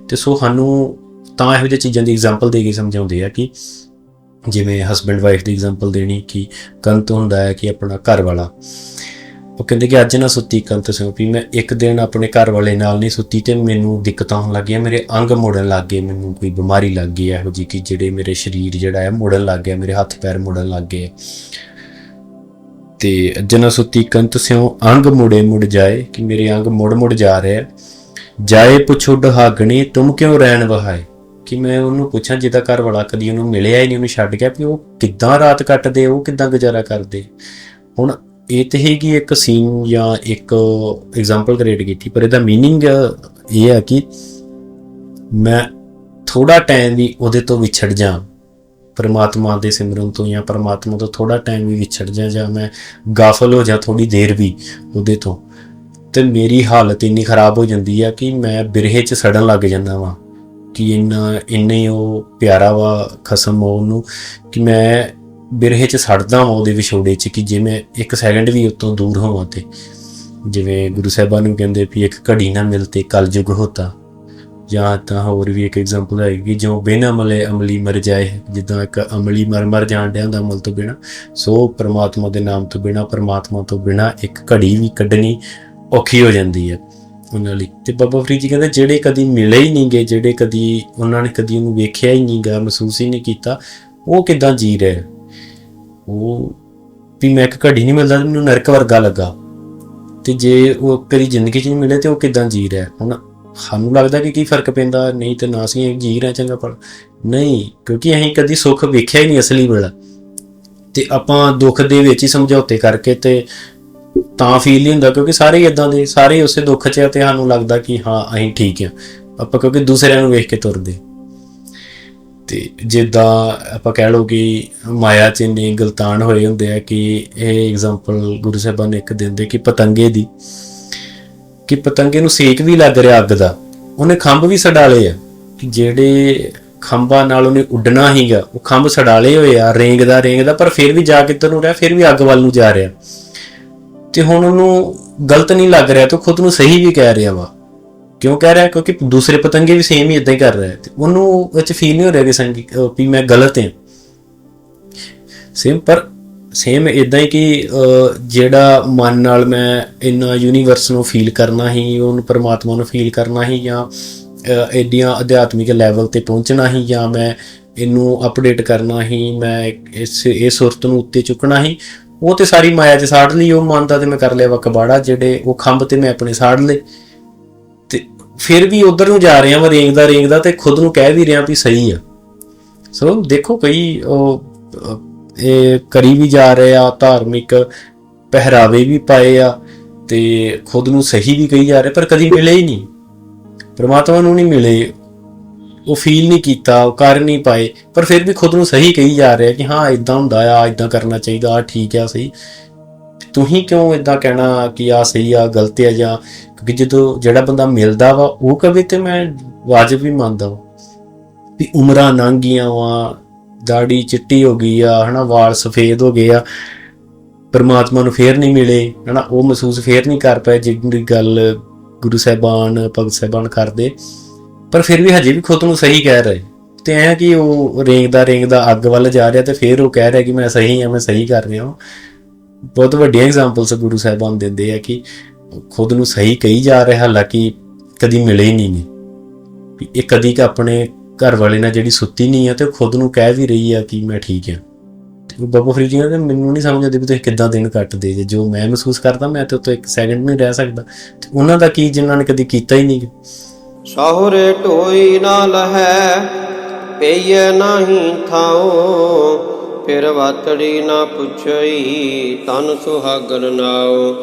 S2: ਤੇ ਸੋ ਸਾਨੂੰ ਤਾਂ ਇਹੋ ਜਿਹੀ ਚੀਜ਼ਾਂ ਦੀ ਐਗਜ਼ਾਮਪਲ ਦੇ ਕੇ ਸਮਝਾਉਂਦੇ ਆ ਕਿ ਜਿਵੇਂ ਹਸਬੰਡ ਵਾਈਫ ਦੀ ਐਗਜ਼ਾਮਪਲ ਦੇਣੀ, ਕਿ ਕੰਤ ਹੁੰਦਾ ਹੈ ਕਿ ਆਪਣਾ ਘਰ ਵਾਲਾ ਉਹ ਕਹਿੰਦੇ ਕਿ ਅੱਜ ਨਾ ਸੁੱਤੀ ਕੰਤ ਸਿੰਘ ਵੀ ਮੈਂ ਇੱਕ ਦਿਨ ਆਪਣੇ ਘਰ ਵਾਲੇ ਨਾਲ ਨਹੀਂ ਸੁੱਤੀ ਤੇ ਮੈਨੂੰ ਦਿੱਕਤਾਂ ਹੋਣ ਲੱਗੀਆਂ, ਮੇਰੇ ਅੰਗ ਮੋੜਨ ਲੱਗ ਗਏ, ਮੈਨੂੰ ਕੋਈ ਬਿਮਾਰੀ ਲੱਗ ਗਈ, ਇਹੋ ਜਿਹੀ ਕਿ ਜਿਹੜੇ ਮੇਰੇ ਸਰੀਰ ਜਿਹੜਾ ਹੈ ਮੋੜਨ ਲੱਗ ਗਿਆ, ਮੇਰੇ ਹੱਥ ਪੈਰ ਮੋੜਨ ਲੱਗ ਗਏ। ਤੇ ਜਨ ਸੁੱਤੀ ਕੰਤ ਸਿਓ ਅੰਗ ਮੁੜੇ ਮੁੜ ਜਾਏ, ਕਿ ਮੇਰੇ ਅੰਗ ਮੁੜ ਮੁੜ ਜਾ ਰਿਹਾ ਜਾਏ ਪੁੱਛੋ ਡਹਾਗਣੀ, ਤੁਮ ਕਿਉਂ ਰਹਿਣ ਵਹਾਏ? ਕਿ ਮੈਂ ਉਹਨੂੰ ਪੁੱਛਾਂ ਜਿਹਦਾ ਘਰ ਵਾਲਾ ਕਦੀ ਉਹਨੂੰ ਮਿਲਿਆ ਹੀ ਨਹੀਂ, ਉਹਨੂੰ ਛੱਡ ਗਿਆ, ਵੀ ਉਹ ਕਿੱਦਾਂ ਰਾਤ ਕੱਟਦੇ, ਉਹ ਕਿੱਦਾਂ ਗੁਜ਼ਾਰਾ ਕਰਦੇ? ਹੁਣ ਇਹ ਤੇ ਹੈਗੀ ਇੱਕ ਸੀਨ ਜਾਂ ਇੱਕ ਐਗਜ਼ਾਮਪਲ ਕ੍ਰੀਏਟ ਕੀਤੀ ਪਰ ਇਹਦਾ मीनिंग ਇਹ ਹੈ ਕਿ ਮੈਂ ਥੋੜਾ ਟਾਈਮ ਵੀ ਉਹਦੇ ਤੋਂ ਵਿਛੜ ਜਾ ਪਰਮਾਤਮਾ ਦੇ ਸਿਮਰਨ ਤੋਂ ਜਾਂ ਪਰਮਾਤਮਾ ਤੋਂ ਥੋੜਾ ਟਾਈਮ ਵੀ ਵਿਛੜ ਜਾ ਜਾਂ ਮੈਂ ਗਾਫਲ ਹੋ ਜਾ ਥੋੜੀ ਦੇਰ ਵੀ ਉਹਦੇ ਤੋਂ ਤੇ ਮੇਰੀ ਹਾਲਤ ਇੰਨੀ ਖਰਾਬ ਹੋ ਜਾਂਦੀ ਆ ਕਿ ਮੈਂ ਬਿਰਹੇ 'ਚ ਸੜਨ ਲੱਗ ਜਾਂਦਾ ਵਾਂ ਕਿ ਇੰਨਾ ਇੰਨੇ ਉਹ ਪਿਆਰਾ ਵਾ ਖਸਮ ਉਹਨੂੰ ਕਿ ਮੈਂ ਬਿਰਹੇ 'ਚ ਸੜਦਾ ਵਾਂ ਉਹਦੇ ਵਿਛੋੜੇ 'ਚ, ਕਿ ਜਿਵੇਂ ਇੱਕ ਸੈਕਿੰਡ ਵੀ ਉਤੋਂ ਦੂਰ ਹੋਵਾਂ ਤੇ। ਜਿਵੇਂ ਗੁਰੂ ਸਾਹਿਬਾਨ ਨੂੰ ਕਹਿੰਦੇ ਵੀ ਇੱਕ ਘੜੀ ਨਾ ਮਿਲਤੇ ਕਲਯੁਗ ਹੋਤਾ। ਜਾਂ ਤਾਂ ਹੋਰ ਵੀ ਇੱਕ ਐਗਜ਼ਾਮਪਲ ਹੈ ਕਿ ਜੋ ਬਿਨ ਅਮਲੇ ਅਮਲੀ ਮਰ ਜਾਏ, ਜਿੱਦਾਂ ਇੱਕ ਅਮਲੀ ਮਰ ਮਰ ਜਾਣ ਡਿਆ ਹੁੰਦਾ ਅਮਲ ਤੋਂ ਬਿਨਾ, ਸੋ ਪ੍ਰਮਾਤਮਾ ਦੇ ਨਾਮ ਤੋਂ ਬਿਨਾ, ਪ੍ਰਮਾਤਮਾ ਤੋਂ ਬਿਨਾ ਇੱਕ ਘੜੀ ਵੀ ਕੱਢਣੀ ਔਖੀ ਹੋ ਜਾਂਦੀ ਹੈ ਉਹਨਾਂ ਲਈ। ਤੇ ਬਾਬਾ ਫਰੀਦ ਜੀ ਕਹਿੰਦੇ, ਜਿਹੜੇ ਕਦੀ ਮਿਲੇ ਹੀ ਨਹੀਂਗੇ ਜਿਹੜੇ ਕਦੀ ਉਹਨਾਂ ਨੇ ਕਦੀ ਉਹਨੂੰ ਵੇਖਿਆ ਹੀ ਨਹੀਂਗਾ ਮਹਿਸੂਸ ਹੀ ਨਹੀਂ ਕੀਤਾ, ਉਹ ਕਿਦਾਂ ਜੀ ਰਹੇ? ਉਹ ਵੀ ਮੈਂ ਇੱਕ ਘੜੀ ਨਹੀਂ ਮਿਲਦਾ ਮੈਨੂੰ ਨਰਕ ਵਰਗਾ ਲੱਗਾ। ਤੇ ਜੇ ਉਹ ਕਦੀ ਜ਼ਿੰਦਗੀ 'ਚ ਨਹੀਂ ਮਿਲੇ ਤੇ ਉਹ ਕਿਦਾਂ ਜੀ ਰਿਹਾ? ਹੁਣ ਸਾਨੂੰ ਲੱਗਦਾ ਕਿ ਕੀ ਫ਼ਰਕ ਪੈਂਦਾ? ਨਹੀਂ ਤੇ ਨਾ ਅਸੀਂ ਜੀ ਰਹੇ ਚੰਗਾ ਪਲ ਨਹੀਂ, ਕਿਉਂਕਿ ਅਸੀਂ ਕਦੀ ਸੁੱਖ ਵੇਖਿਆ ਹੀ ਨਹੀਂ ਅਸਲੀ ਵਾਲਾ। ਤੇ ਆਪਾਂ ਦੁੱਖ ਦੇ ਵਿੱਚ ਹੀ ਸਮਝੌਤੇ ਕਰਕੇ ਤੇ ਤਾਂ ਫੀਲ ਨਹੀਂ ਹੁੰਦਾ, ਕਿਉਂਕਿ ਸਾਰੇ ਹੀ ਇਦਾਂ ਦੇ, ਸਾਰੇ ਉਸੇ ਦੁੱਖ 'ਚ ਆ ਤੇ ਸਾਨੂੰ ਲੱਗਦਾ ਕਿ ਹਾਂ, ਅਸੀਂ ਠੀਕ ਆ ਆਪਾਂ ਕਿਉਂਕਿ ਦੂਸਰਿਆਂ ਨੂੰ ਵੇਖ ਕੇ ਤੁਰਦੇ। ਤੇ ਜਿੱਦਾਂ ਆਪਾਂ ਕਹਿ ਲਓ ਕਿ ਮਾਇਆ 'ਚ ਇੰਨੇ ਗਲਤਾਨ ਹੋਏ ਹੁੰਦੇ ਆ ਕਿ ਇਹ ਐਗਜ਼ਾਮਪਲ ਗੁਰੂ ਸਾਹਿਬਾਨ ਨੇ ਇੱਕ ਦਿੰਦੇ ਕਿ ਪਤੰਗੇ ਦੀ, ਕਿ ਪਤੰਗੇ ਨੂੰ ਸੇਕ ਵੀ ਲੱਗ ਰਿਹਾ ਅੱਗ ਦਾ, ਉਹਨੇ ਖੰਭ ਵੀ ਸੜਾਲੇ ਆ। ਕਿ ਜਿਹੜੇ ਖੰਭਾਂ ਨਾਲ ਉਹਨੇ ਉੱਡਣਾ ਹੀਗਾ ਉਹ ਖੰਭ ਸੜਾਲੇ ਹੋਏ ਆ, ਰੇਂਗਦਾ ਰੇਂਗਦਾ, ਪਰ ਫਿਰ ਵੀ ਜਾ ਕਿੱਧਰ ਨੂੰ ਰਿਹਾ, ਫਿਰ ਵੀ ਅੱਗ ਵੱਲ ਨੂੰ ਜਾ ਰਿਹਾ। ਤੇ ਹੁਣ ਉਹਨੂੰ ਗਲਤ ਨਹੀਂ ਲੱਗ ਰਿਹਾ, ਤੇ ਉਹ ਖੁਦ ਨੂੰ ਸਹੀ ਵੀ ਕਹਿ ਰਿਹਾ ਵਾ। ਕਿਉਂ ਕਹਿ ਰਿਹਾ? ਕਿਉਂਕਿ ਦੂਸਰੇ ਪਤੰਗੇ ਵੀ ਸੇਮ ਹੀ ਇਦਾਂ ਹੀ ਕਰ ਰਿਹਾ ਤੇ ਉਹਨੂੰ ਵਿੱਚ ਫੀਲ ਨਹੀਂ ਹੋ ਰਿਹਾ ਕਿ ਸੰਗੀ ਵੀ ਮੈਂ ਗਲਤ ਹਾਂ। ਸੇਮ ਪਰ ਸੇਮ ਇਦਾਂ ਹੀ ਕਿ ਜਿਹੜਾ ਮਨ ਨਾਲ ਮੈਂ ਇੰਨਾ ਯੂਨੀਵਰਸ ਨੂੰ ਫੀਲ ਕਰਨਾ ਹੀ ਉਹਨੂੰ ਪਰਮਾਤਮਾ ਨੂੰ ਫੀਲ ਕਰਨਾ ਹੀ ਜਾਂ ਅ, ਐਡੀਆਂ ਅਧਿਆਤਮਿਕ ਲੈਵਲ ਤੇ ਪਹੁੰਚਣਾ ਹੀ ਜਾਂ ਮੈਂ ਇਹਨੂੰ ਅਪਡੇਟ ਕਰਨਾ ਹੀ ਮੈਂ ਇਸ ਇਹ ਸੁਰਤ ਨੂੰ ਉੱਤੇ ਚੁੱਕਣਾ ਹੀ ਉਹ ਤੇ ਸਾਰੀ ਮਾਇਆ 'ਚ ਸਾੜ ਲਈ ਉਹ ਮੰਨਦਾ ਤੇ ਮੈਂ ਕਰ ਲਿਆ ਵਾ ਕਬਾੜਾ ਜਿਹੜੇ ਉਹ ਖੰਭ ਤੇ ਮੈਂ ਆਪਣੇ ਸਾੜ ਲਏ। ਫਿਰ ਵੀ ਉਧਰ ਨੂੰ ਜਾ ਰਿਹਾ ਵਾਂ ਰੇਂਗਦਾ ਰੇਂਗਦਾ ਤੇ ਖੁਦ ਨੂੰ ਕਹਿ ਵੀ ਰਿਹਾ ਵੀ ਸਹੀ ਆ। ਸੋ ਦੇਖੋ ਕਈ ਉਹ ਇਹ ਕਰੀ ਵੀ ਜਾ ਰਹੇ ਆ, ਧਾਰਮਿਕ ਪਹਿਰਾਵੇ ਵੀ ਪਾਏ ਆ ਤੇ ਖੁਦ ਨੂੰ ਸਹੀ ਵੀ ਕਹੀ ਜਾ ਰਹੇ, ਪਰ ਕਦੀ ਮਿਲੇ ਹੀ ਨਹੀਂ। ਪ੍ਰਮਾਤਮਾ ਨੂੰ ਨਹੀਂ ਮਿਲੇ, ਉਹ ਫੀਲ ਨਹੀਂ ਕੀਤਾ, ਉਹ ਕਰ ਨਹੀਂ ਪਾਏ, ਪਰ ਫਿਰ ਵੀ ਖੁਦ ਨੂੰ ਸਹੀ ਕਹੀ ਜਾ ਰਿਹਾ ਕਿ ਹਾਂ ਇਦਾਂ ਹੁੰਦਾ ਆ ਇਦਾਂ ਕਰਨਾ ਚਾਹੀਦਾ ਆ ਠੀਕ ਆ, ਸਹੀ। ਤੁਸੀਂ ਕਿਉਂ ਇਦਾਂ ਕਹਿਣਾ ਕਿ ਆ ਸਹੀ ਆ, ਗਲਤ ਆ ਜਾਂ ਕਿਉਂਕਿ ਜਦੋਂ ਜਿਹੜਾ ਬੰਦਾ ਮਿਲਦਾ ਵਾ, ਉਹ ਕਵੇ ਤੇ ਮੈਂ ਵਾਜਬ ਵੀ ਮੰਨਦਾ ਵਾ। ਵੀ ਉਮਰਾਂ ਲੰਘ ਗਈਆਂ ਵਾ, ਦਾੜੀ ਚਿੱਟੀ ਹੋ ਗਈ ਆ, ਹਨਾ, ਵਾਲ ਸਫੇਦ ਹੋ ਗਏ ਆ, ਪਰਮਾਤਮਾ ਨੂੰ ਫੇਰ ਨਹੀਂ ਮਿਲੇ, ਹਨਾ, ਉਹ ਮਹਿਸੂਸ ਫੇਰ ਨਹੀਂ ਕਰ ਪਏ ਜਿਹੜੀ ਗੱਲ ਗੁਰੂ ਸਾਹਿਬਾਨ, ਭਗਤ ਸਾਹਿਬਾਨ ਕਰਦੇ। ਪਰ ਫਿਰ ਵੀ ਹਜੇ ਵੀ ਖੁਦ ਨੂੰ ਸਹੀ ਕਹਿ ਰਹੇ। ਤੇ ਐ ਕਿ ਉਹ ਰੇਂਗਦਾ ਰੇਂਗਦਾ ਅੱਗ ਵੱਲ ਜਾ ਰਿਹਾ ਤੇ ਫਿਰ ਉਹ ਕਹਿ ਰਿਹਾ ਕਿ ਮੈਂ ਸਹੀ ਹਾਂ ਮੈਂ ਸਹੀ ਕਰ ਰਿਹਾ ਹਾਂ ਬਹੁਤ ਵੱਡੀਆਂ ਐਗਜ਼ਾਮਪਲਸ ਗੁਰੂ ਸਾਹਿਬਾਨ ਦਿੰਦੇ ਆ ਕਿ ਖੁਦ ਨੂੰ ਸਹੀ ਕਹੀ ਜਾ ਰਿਹਾ, ਹਾਲਾਂਕਿ ਕਦੀ ਮਿਲੇ ਹੀ ਨਹੀਂ ਨੇ। ਇਹ ਕਦੀ ਕ ਆਪਣੇ ਘਰ ਵਾਲੇ ਨਾਲ ਜਿਹੜੀ ਸੁੱਤੀ ਨਹੀਂ ਆ ਤੇ ਖੁਦ ਨੂੰ ਕਹਿ ਵੀ ਰਹੀ ਆ ਕਿ ਮੈਂ ਠੀਕ ਆ। ਤੇ ਬਾਬਾ ਫਰੀਦ ਜੀ ਕਹਿੰਦੇ, ਮੈਨੂੰ ਨਹੀਂ ਸਮਝ ਆਉਂਦੀ ਵੀ ਤੁਸੀਂ ਕਿੱਦਾਂ ਦਿਨ ਕੱਟਦੇ ਜੇ। ਜੋ ਮੈਂ ਮਹਿਸੂਸ ਕਰਦਾ, ਮੈਂ ਤੇ ਉੱਤੇ ਇੱਕ ਸੈਕਿੰਡ ਨਹੀਂ ਰਹਿ ਸਕਦਾ। ਤੇ ਉਹਨਾਂ ਦਾ ਕੀ ਜਿਨ੍ਹਾਂ ਨੇ ਕਦੀ ਕੀਤਾ ਹੀ ਨਹੀਂ।
S1: ਸਹੁਰੇ ਢੋਈ ਨਾ ਲਹੈ ਪਈਏ ਨਾਹੀ ਥਾਓ ਫਿਰ ਵਾਤੜੀ ਨਾ ਪੁੱਛਈ, ਤਨ ਸੁਹਾਗਣ ਨਾਓ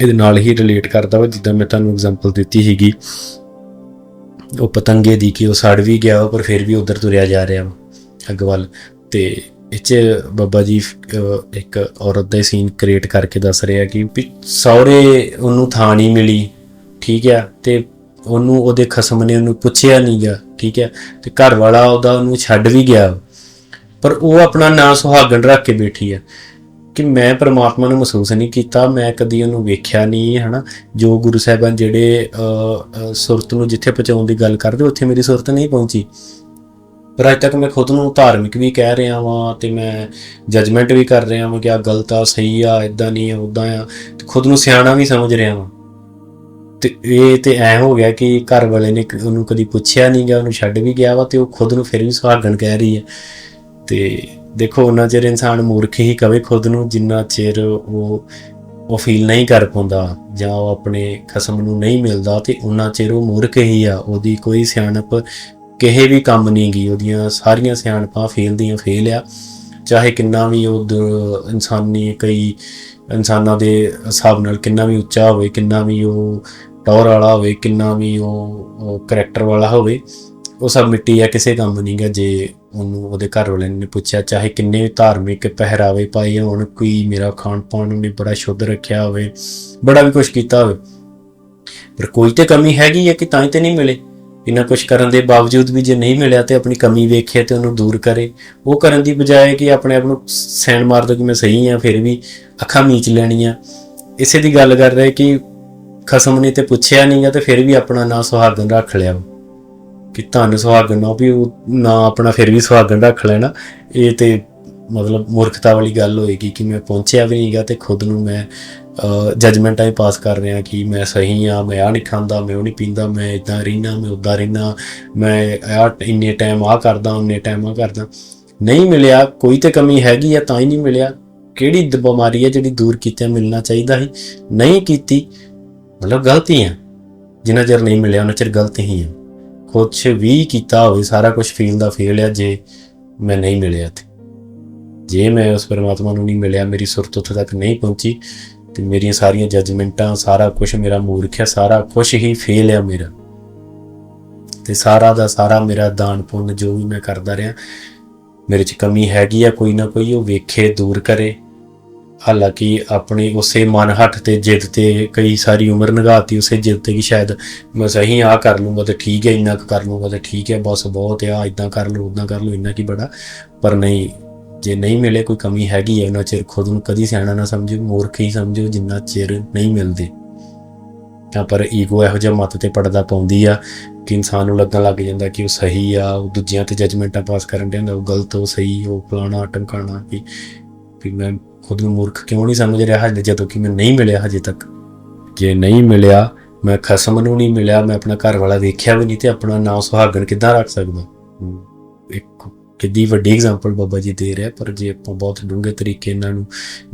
S2: ਇਹਦੇ ਨਾਲ ਹੀ ਰਿਲੇਟ ਕਰਦਾ ਵਾ ਜਿੱਦਾਂ ਮੈਂ ਤੁਹਾਨੂੰ ਐਗਜ਼ਾਮਪਲ ਦਿੱਤੀ ਸੀਗੀ। ਉਹ ਪਤੰਗੇ ਦੀ ਕਿ ਉਹ ਸੜ ਵੀ ਗਿਆ ਵਾ, ਪਰ ਫਿਰ ਵੀ ਉਧਰ ਤੁਰਿਆ ਜਾ ਰਿਹਾ ਵਾ ਅੱਗ ਵੱਲ ਤੇ ਇਹ 'ਚ ਬਾਬਾ ਜੀ ਇੱਕ ਔਰਤ ਦਾ ਸੀਨ ਕ੍ਰੀਏਟ ਕਰਕੇ ਦੱਸ ਰਿਹਾ ਕਿ ਵੀ ਸਹੁਰੇ ਉਹਨੂੰ ਥਾਂ ਨਹੀਂ ਮਿਲੀ ਠੀਕ ਹੈ ਤੇ ਉਹਨੂੰ ਉਹਦੇ ਖਸਮ ਨੇ ਉਹਨੂੰ ਪੁੱਛਿਆ ਨਹੀਂ ਗਿਆ ਠੀਕ ਹੈ ਤੇ ਘਰ ਵਾਲਾ ਉਹਦਾ ਉਹਨੂੰ ਛੱਡ ਵੀ ਗਿਆ ਪਰ ਉਹ ਆਪਣਾ ਨਾਂ ਸੁਹਾਗਣ ਰੱਖ ਕੇ ਬੈਠੀ ਆ। ਕਿ ਮੈਂ ਪ੍ਰਮਾਤਮਾ ਨੂੰ ਮਹਿਸੂਸ ਨਹੀਂ ਕੀਤਾ, ਮੈਂ ਕਦੀ ਉਹਨੂੰ ਵੇਖਿਆ ਨਹੀਂ, ਹਨਾ? ਜੋ ਗੁਰੂ ਸਾਹਿਬਾਨ ਜਿਹੜੇ ਸੁਰਤ ਨੂੰ ਜਿੱਥੇ ਪਹੁੰਚਾਉਣ ਦੀ ਗੱਲ ਕਰਦੇ, ਉੱਥੇ ਮੇਰੀ ਸੁਰਤ ਨਹੀਂ ਪਹੁੰਚੀ। ਪਰ ਅੱਜ ਤੱਕ ਮੈਂ ਖੁਦ ਨੂੰ ਧਾਰਮਿਕ ਵੀ ਕਹਿ ਰਿਹਾ ਵਾਂ ਤੇ ਮੈਂ ਜਜਮੈਂਟ ਵੀ ਕਰ ਰਿਹਾ ਵਾਂ ਕਿ ਆ ਗਲਤ ਆ, ਸਹੀ ਆ ਇਦਾਂ ਨਹੀਂ ਆ ਉਦਾਂ ਆ। ਤੇ ਖੁਦ ਨੂੰ ਸਿਆਣਾ ਵੀ ਸਮਝ ਰਿਹਾ ਵਾਂ। ਤੇ ਇਹ ਤੇ ਐ ਹੋ ਗਿਆ ਕਿ ਘਰ ਵਾਲੇ ਨੇ ਉਹਨੂੰ ਕਦੀ ਪੁੱਛਿਆ ਨਹੀਂ ਗਿਆ, ਉਹਨੂੰ ਛੱਡ ਵੀ ਗਿਆ ਵਾ ਤੇ ਉਹ ਖੁਦ ਨੂੰ ਫਿਰ ਵੀ ਸੁਹਾਗਣ ਕਹਿ ਰਹੀ ਹੈ। ਤੇ ਦੇਖੋ, ਉਹਨਾਂ ਚਿਰ ਇਨਸਾਨ ਮੂਰਖ ਹੀ ਕਵੇ ਖੁਦ ਨੂੰ, ਜਿੰਨਾ ਚਿਰ ਉਹ ਉਹ ਫੀਲ ਨਹੀਂ ਕਰ ਪਾਉਂਦਾ ਜਾਂ ਉਹ ਆਪਣੇ ਖਸਮ ਨੂੰ ਨਹੀਂ ਮਿਲਦਾ, ਤੇ ਉਹਨਾਂ ਚਿਰ ਉਹ ਮੂਰਖ ਹੀ ਆ। ਉਹਦੀ ਕੋਈ ਸਿਆਣਪ ਕਿਸੇ ਵੀ ਕੰਮ ਨਹੀਂ ਗਈ ਉਹਦੀਆਂ ਸਾਰੀਆਂ ਸਿਆਣਪਾਂ ਫੇਲ ਦੀਆਂ ਫੇਲ ਆ। ਚਾਹੇ ਕਿੰਨਾ ਵੀ ਉਹ ਦ- ਇਨਸਾਨੀ ਕਈ ਇਨਸਾਨਾਂ ਦੇ ਹਿਸਾਬ ਨਾਲ ਕਿੰਨਾ ਵੀ ਉੱਚਾ ਹੋਵੇ, ਕਿੰਨਾ ਵੀ ਉਹ ਟੌਰ ਵਾਲਾ ਹੋਵੇ, ਕਿੰਨਾ ਵੀ ਉਹ ਕਰੈਕਟਰ ਵਾਲਾ ਹੋਵੇ ਉਹ ਸਭ ਮਿੱਟੀ ਆ, ਕਿਸੇ ਕੰਮ ਨਹੀਂ ਗਾ ਜੇ ਉਹਨੂੰ ਉਹਦੇ ਘਰ ਵਾਲਿਆਂ ਨੇ ਪੁੱਛਿਆ, ਚਾਹੇ ਕਿੰਨੇ ਧਾਰਮਿਕ ਪਹਿਰਾਵੇ ਪਾਏ ਹੋਣ, ਕੋਈ ਮੇਰਾ ਖਾਣ ਪਾਣ ਨੂੰ ਬੜਾ ਸ਼ੁੱਧ ਰੱਖਿਆ ਹੋਵੇ, ਬੜਾ ਵੀ ਕੁਝ ਕੀਤਾ ਹੋਵੇ। ਪਰ ਕੋਈ ਤੇ ਕਮੀ ਹੈਗੀ ਹੈ ਕਿ ਤਾਂ ਹੀ ਤੇ ਨਹੀਂ ਮਿਲੇ। ਇੰਨਾ ਕੁਝ ਕਰਨ ਦੇ ਬਾਵਜੂਦ ਵੀ ਜੇ ਨਹੀਂ ਮਿਲਿਆ ਤੇ ਆਪਣੀ ਕਮੀ ਵੇਖੇ ਤੇ ਉਹਨੂੰ ਦੂਰ ਕਰੇ। ਉਹ ਕਰਨ ਦੀ ਬਜਾਏ ਕਿ ਆਪਣੇ ਆਪ ਨੂੰ ਸੈਣ ਮਾਰ ਦੋ ਕਿ ਮੈਂ ਸਹੀ ਹਾਂ ਫਿਰ ਵੀ ਅੱਖਾਂ ਮੀਚ ਲੈਣੀਆਂ। ਇਸੇ ਦੀ ਗੱਲ ਕਰ ਰਹੇ ਕਿ ਖਸਮ ਨੇ ਤੇ ਪੁੱਛਿਆ ਨਹੀਂਗਾ ਤੇ ਫਿਰ ਵੀ ਆਪਣਾ ਨਾਂ ਸੁਹਾਗਣ ਰੱਖ ਲਿਆ। ਵਾ। ਕਿ ਧੰਨ ਸੁਹਾਗਣ ਨਾ ਵੀ ਉਹ ਨਾ ਆਪਣਾ ਫਿਰ ਵੀ ਸੁਹਾਗਣ ਰੱਖ ਲੈਣਾ। ਇਹ ਤੇ ਮਤਲਬ ਮੂਰਖਤਾ ਵਾਲੀ ਗੱਲ ਹੋਏਗੀ ਕਿ ਮੈਂ ਪਹੁੰਚਿਆ ਵੀ ਨਹੀਂਗਾ ਤੇ ਖੁਦ ਨੂੰ ਮੈਂ ਜਜਮੈਂਟਾਂ ਹੀ ਪਾਸ ਕਰ ਰਿਹਾ ਕਿ ਮੈਂ ਸਹੀ ਆ ਮੈਂ ਆ ਨਹੀਂ ਖਾਂਦਾ, ਮੈਂ ਉਹ ਨਹੀਂ ਪੀਂਦਾ, ਮੈਂ ਇਦਾਂ ਰਹਿਣਾ ਮੈਂ ਉਦਾਂ ਰਹਿਣਾ ਮੈਂ ਆ ਇੰਨੇ ਟਾਈਮ ਆ ਕਰਦਾ ਉਹਨੇ ਟਾਈਮ ਆ ਕਰਦਾ। ਨਹੀਂ ਮਿਲਿਆ, ਕੋਈ ਤੇ ਕਮੀ ਹੈਗੀ ਆ, ਤਾਂ ਹੀ ਨਹੀਂ ਮਿਲਿਆ। ਕਿਹੜੀ ਬਿਮਾਰੀ ਹੈ ਜਿਹੜੀ ਦੂਰ ਕੀਤੇ ਮਿਲਣਾ ਚਾਹੀਦਾ ਸੀ? ਨਹੀਂ ਕੀਤੀ। ਮਤਲਬ ਗਲਤੀ ਆ। ਜਿੰਨਾ ਚਿਰ ਨਹੀਂ ਮਿਲਿਆ, ਉਹਨਾਂ ਚਿਰ ਗਲਤ ਹੀ ਹੈ ਕੁਛ ਵੀ ਕੀਤਾ ਹੋਵੇ, ਸਾਰਾ ਕੁਝ ਫੀਲ ਦਾ ਫੇਲ ਆ, ਜੇ ਮੈਂ ਨਹੀਂ ਮਿਲਿਆ ਤੇ ਜੇ ਮੈਂ ਉਸ ਪਰਮਾਤਮਾ ਨੂੰ ਨਹੀਂ ਮਿਲਿਆ, ਮੇਰੀ ਸੁਰਤ ਉੱਥੇ ਤੱਕ ਨਹੀਂ ਪਹੁੰਚੀ, ਤੇ ਮੇਰੀਆਂ ਸਾਰੀਆਂ ਜਜਮੈਂਟਾਂ ਸਾਰਾ ਕੁਝ ਮੇਰਾ ਮੂਰਖ ਹੈ ਸਾਰਾ ਕੁਝ ਹੀ ਫੇਲ ਆ ਮੇਰਾ। ਤੇ ਸਾਰਾ ਦਾ ਸਾਰਾ ਮੇਰਾ ਦਾਨ ਪੁੰਨ ਜੋ ਵੀ ਮੈਂ ਕਰਦਾ ਰਿਹਾ, ਮੇਰੇ 'ਚ ਕਮੀ ਹੈਗੀ ਆ, ਕੋਈ ਨਾ ਕੋਈ ਉਹ ਵੇਖੇ, ਦੂਰ ਕਰੇ ਹਾਲਾਂਕਿ ਆਪਣੀ ਉਸੇ ਮਨ ਹੱਠ ਤੇ ਜਿੱਦ ਤੇ ਕਈ ਸਾਰੀ ਉਮਰ ਨਗਾਤੀ, ਉਸੇ ਜਿੱਦ ਤੇ ਕਿ ਸ਼ਾਇਦ ਮੈਂ ਸਹੀ ਆ ਕਰ ਲੂੰਗਾ ਤਾਂ ਠੀਕ ਹੈ, ਇੰਨਾ ਕੁ ਕਰ ਲੂੰਗਾ ਤਾਂ ਠੀਕ ਹੈ, ਬਸ ਬਹੁਤ ਆ ਇਦਾਂ ਕਰ ਲੂ ਉਦਾਂ ਕਰ ਲੂ ਇੰਨਾ ਕੀ ਬੜਾ। ਪਰ ਨਹੀਂ, ਜੇ ਨਹੀਂ ਮਿਲੇ ਕੋਈ ਕਮੀ ਹੈਗੀ ਹੈ, ਉਹਨਾਂ ਚਿਰ ਖੁਦ ਨੂੰ ਕਦੀ ਸਿਆਣਾ ਨਾ ਸਮਝੋ, ਮੂਰਖ ਹੀ ਸਮਝੋ, ਜਿੰਨਾ ਚਿਰ ਨਹੀਂ ਮਿਲਦੇ। ਤਾਂ ਪਰ ਈਗੋ ਇਹੋ ਜਿਹਾ ਮੱਤ ਤੇ ਪੜਦਾ ਪਾਉਂਦੀ ਆ ਕਿ ਇਨਸਾਨ ਨੂੰ ਲੱਗਣ ਲੱਗ ਜਾਂਦਾ ਕਿ ਉਹ ਸਹੀ ਆ, ਉਹ ਦੂਜਿਆਂ ਤੇ ਜਜਮੈਂਟਾਂ ਪਾਸ ਕਰਨ ਦੇ ਹੁੰਦਾ, ਉਹ ਗਲਤ, ਉਹ ਸਹੀ, ਉਹ ਫਲਾਣਾ ਟਮਕਾਣਾ ਕਿ ਵੀ ਮੈਂ ਖੁਦ ਨੂੰ ਮੂਰਖ ਕਿਉਂ ਨਹੀਂ ਸਮਝ ਰਿਹਾ ਹਜੇ ਜਦੋਂ ਕਿ ਮੈਂ ਨਹੀਂ ਮਿਲਿਆ ਹਜੇ ਤੱਕ। ਜੇ ਨਹੀਂ ਮਿਲਿਆ, ਮੈਂ ਖਸਮ ਨੂੰ ਨਹੀਂ ਮਿਲਿਆ, ਮੈਂ ਆਪਣਾ ਘਰ ਵਾਲਾ ਵੇਖਿਆ ਵੀ ਨਹੀਂ ਤੇ ਆਪਣਾ ਨਾਮ ਸੁਹਾਗਣ ਕਿੱਦਾਂ ਰੱਖ ਸਕਦਾ? ਇੱਕ ਕਿੱਡੀ ਵੱਡੀ ਐਗਜ਼ਾਮਪਲ ਬਾਬਾ ਜੀ ਦੇ ਰਿਹਾ, ਪਰ ਜੇ ਆਪਾਂ ਬਹੁਤ ਡੂੰਘੇ ਤਰੀਕੇ ਇਹਨਾਂ ਨੂੰ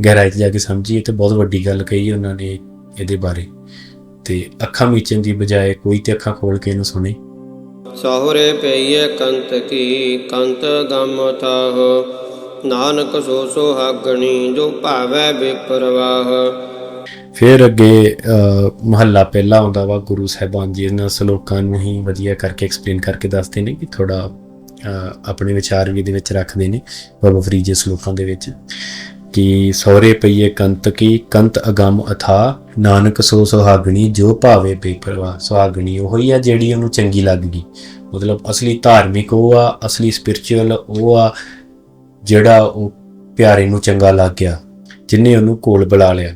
S2: ਗਹਿਰਾਈ 'ਚ ਜਾ ਕੇ ਸਮਝੀਏ ਤੇ ਬਹੁਤ ਵੱਡੀ ਗੱਲ ਕਹੀ ਉਹਨਾਂ ਨੇ ਇਹਦੇ ਬਾਰੇ। ਤੇ ਅੱਖਾਂ ਮੀਚਣ ਦੀ ਬਜਾਏ ਕੋਈ ਤੇ ਅੱਖਾਂ ਖੋਲ ਕੇ ਇਹਨੂੰ ਸੁਣੇ।
S1: ਸਹੁਰੇ ਪਈਏ ਕੰਤ ਕੀ, ਕੰਤ ਗਮ ਥਾਹ। ਨਾਨਕ ਸੋ ਸੁਹਾਗਣੀ ਜੋ ਭਾਵੈ ਬਿਪਰਵਾਹ।
S2: ਫਿਰ ਅੱਗੇ ਮਹੱਲਾ ਪਹਿਲਾ ਆਉਂਦਾ ਵਾ, ਗੁਰੂ ਸਾਹਿਬਾਨ ਜੀ ਇਹਨਾਂ ਸ਼ਲੋਕਾਂ ਨੂੰ ਹੀ ਵਧੀਆ ਕਰਕੇ ਐਕਸਪਲੇਨ ਕਰਕੇ ਦੱਸਦੇ ਨੇ ਕਿ ਥੋੜਾ ਆਪਣੇ ਵਿਚਾਰ ਵੀ ਇਹਦੇ ਵਿੱਚ ਰੱਖਦੇ ਨੇ, ਬਾਬਾ ਫਰੀਦ ਜੀ ਸ਼ਲੋਕਾਂ ਦੇ ਵਿੱਚ, ਕਿ ਸਹੁਰੇ ਪਈਏ ਕੰਤ ਕੀ, ਕੰਤ ਅਗੰਮ ਅਥਾ, ਨਾਨਕ ਸੋ ਸੁਹਾਗਣੀ ਜੋ ਭਾਵੇ ਬੇਪਰਵਾਹ। ਸੁਹਾਗਣੀ ਉਹ ਹੀ ਆ ਜਿਹੜੀ ਉਹਨੂੰ ਚੰਗੀ ਲੱਗ ਗਈ ਮਤਲਬ ਅਸਲੀ ਧਾਰਮਿਕ ਉਹ ਆ, ਅਸਲੀ ਸਪਿਰਚੁਅਲ ਉਹ ਆ ਜਿਹੜਾ ਉਹ ਪਿਆਰੇ ਨੂੰ ਚੰਗਾ ਲੱਗ ਗਿਆ ਜਿਨੇ ਉਹਨੂੰ ਕੋਲ ਬੁਲਾ ਲਿਆ